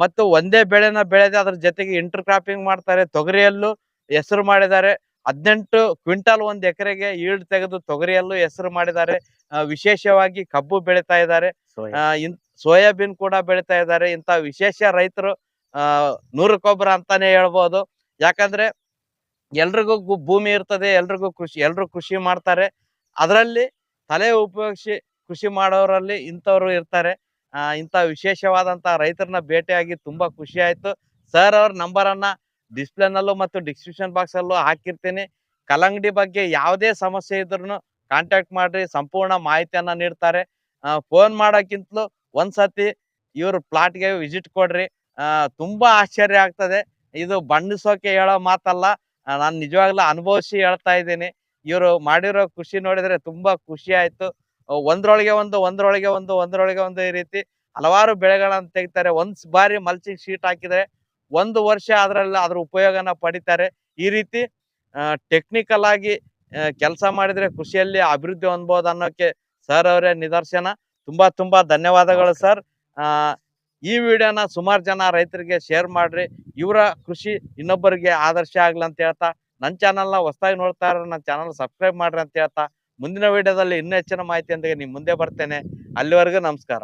ಮತ್ತು ಒಂದೇ ಬೆಳೆನ ಬೆಳೆದ ಅದ್ರ ಜೊತೆಗೆ ಇಂಟರ್ ಕ್ರಾಪಿಂಗ್ ಮಾಡ್ತಾರೆ. ತೊಗರಿಯಲ್ಲೂ ಹೆಸರು ಮಾಡಿದ್ದಾರೆ. ಹದಿನೆಂಟು ಕ್ವಿಂಟಾಲ್ ಒಂದು ಎಕರೆಗೆ ಈಲ್ಡ್ ತೆಗೆದು ತೊಗರಿಯಲ್ಲೂ ಹೆಸರು ಮಾಡಿದ್ದಾರೆ. ವಿಶೇಷವಾಗಿ ಕಬ್ಬು ಬೆಳಿತಾ ಇದ್ದಾರೆ. ಸೋಯಾಬೀನ್ ಕೂಡ ಬೆಳಿತಾ ಇದ್ದಾರೆ. ಇಂತ ವಿಶೇಷ ರೈತರು ಆ ನೂರಕ್ಕೊಬ್ರು ಅಂತಾನೆ ಹೇಳ್ಬೋದು. ಯಾಕಂದ್ರೆ ಎಲ್ರಿಗೂ ಭೂಮಿ ಇರ್ತದೆ ಎಲ್ರಿಗೂ ಕೃಷಿ ಎಲ್ರು ಕೃಷಿ ಮಾಡ್ತಾರೆ. ಅದರಲ್ಲಿ ತಲೆ ಉಪಯೋಗಿಸಿ ಕೃಷಿ ಮಾಡೋರಲ್ಲಿ ಇಂಥವ್ರು ಇರ್ತಾರೆ. ಇಂಥ ವಿಶೇಷವಾದಂತ ರೈತರನ್ನ ಭೇಟಿಯಾಗಿ ತುಂಬಾ ಖುಷಿ ಆಯ್ತು. ಸರ್ ಅವ್ರ ನಂಬರ್ ಡಿಸ್ಪ್ಲೇನಲ್ಲೂ ಮತ್ತು ಡಿಸ್ಕ್ರಿಪ್ಷನ್ ಬಾಕ್ಸ್ ಅಲ್ಲೂ ಹಾಕಿರ್ತೀನಿ. ಕಲ್ಲಂಗಡಿ ಬಗ್ಗೆ ಯಾವುದೇ ಸಮಸ್ಯೆ ಇದ್ರೂ ಕಾಂಟ್ಯಾಕ್ಟ್ ಮಾಡ್ರಿ, ಸಂಪೂರ್ಣ ಮಾಹಿತಿಯನ್ನ ನೀಡ್ತಾರೆ. ಫೋನ್ ಮಾಡೋಕ್ಕಿಂತಲೂ ಒಂದ್ಸತಿ ಇವ್ರ ಪ್ಲಾಟ್ಗೆ ವಿಸಿಟ್ ಕೊಡ್ರಿ. ತುಂಬಾ ಆಶ್ಚರ್ಯ ಆಗ್ತದೆ. ಇದು ಬಣ್ಣಿಸೋಕೆ ಹೇಳೋ ಮಾತಲ್ಲ. ನಾನು ನಿಜವಾಗ್ಲೂ ಅನುಭವಿಸಿ ಹೇಳ್ತಾ ಇದ್ದೀನಿ. ಇವರು ಮಾಡಿರೋ ಖುಷಿ ನೋಡಿದ್ರೆ ತುಂಬಾ ಖುಷಿ ಆಯ್ತು. ಒಂದ್ರೊಳಗೆ ಒಂದು ಒಂದ್ರೊಳಗೆ ಒಂದು ಒಂದ್ರೊಳಗೆ ಒಂದು ಈ ರೀತಿ ಹಲವಾರು ಬೆಳೆಗಳನ್ನ ತೆಗಿತಾರೆ. ಒಂದ್ ಬಾರಿ ಮಲ್ಚಿಂಗ್ ಶೀಟ್ ಹಾಕಿದ್ರೆ ಒಂದು ವರ್ಷ ಅದ್ರಲ್ಲಿ ಅದ್ರ ಉಪಯೋಗನ ಪಡಿತಾರೆ. ಈ ರೀತಿ ಟೆಕ್ನಿಕಲ್ ಆಗಿ ಕೆಲಸ ಮಾಡಿದ್ರೆ ಕೃಷಿಯಲ್ಲಿ ಅಭಿವೃದ್ಧಿ ಹೊಂದ್ಬೋದು ಅನ್ನೋಕೆ ಸರ್ ಅವರೇ ನಿದರ್ಶನ. ತುಂಬಾ ತುಂಬಾ ಧನ್ಯವಾದಗಳು ಸರ್ ಈ ವಿಡಿಯೋನ ಸುಮಾರು ಜನ ರೈತರಿಗೆ ಶೇರ್ ಮಾಡ್ರಿ. ಇವರ ಕೃಷಿ ಇನ್ನೊಬ್ಬರಿಗೆ ಆದರ್ಶ ಆಗ್ಲಿ ಅಂತ ಹೇಳ್ತಾ ನನ್ನ ಚಾನಲ್ನ ಹೊಸದಾಗಿ ನೋಡ್ತಾ ಇರೋ ನನ್ನ ಚಾನಲ್ ಸಬ್ಸ್ಕ್ರೈಬ್ ಮಾಡ್ರಿ ಅಂತ ಹೇಳ್ತಾ ಮುಂದಿನ ವಿಡಿಯೋದಲ್ಲಿ ಇನ್ನೂ ಹೆಚ್ಚಿನ ಮಾಹಿತಿಯೊಂದಿಗೆ ನಿಮ್ಮ ಮುಂದೆ ಬರ್ತೇನೆ. ಅಲ್ಲಿವರೆಗೂ ನಮಸ್ಕಾರ.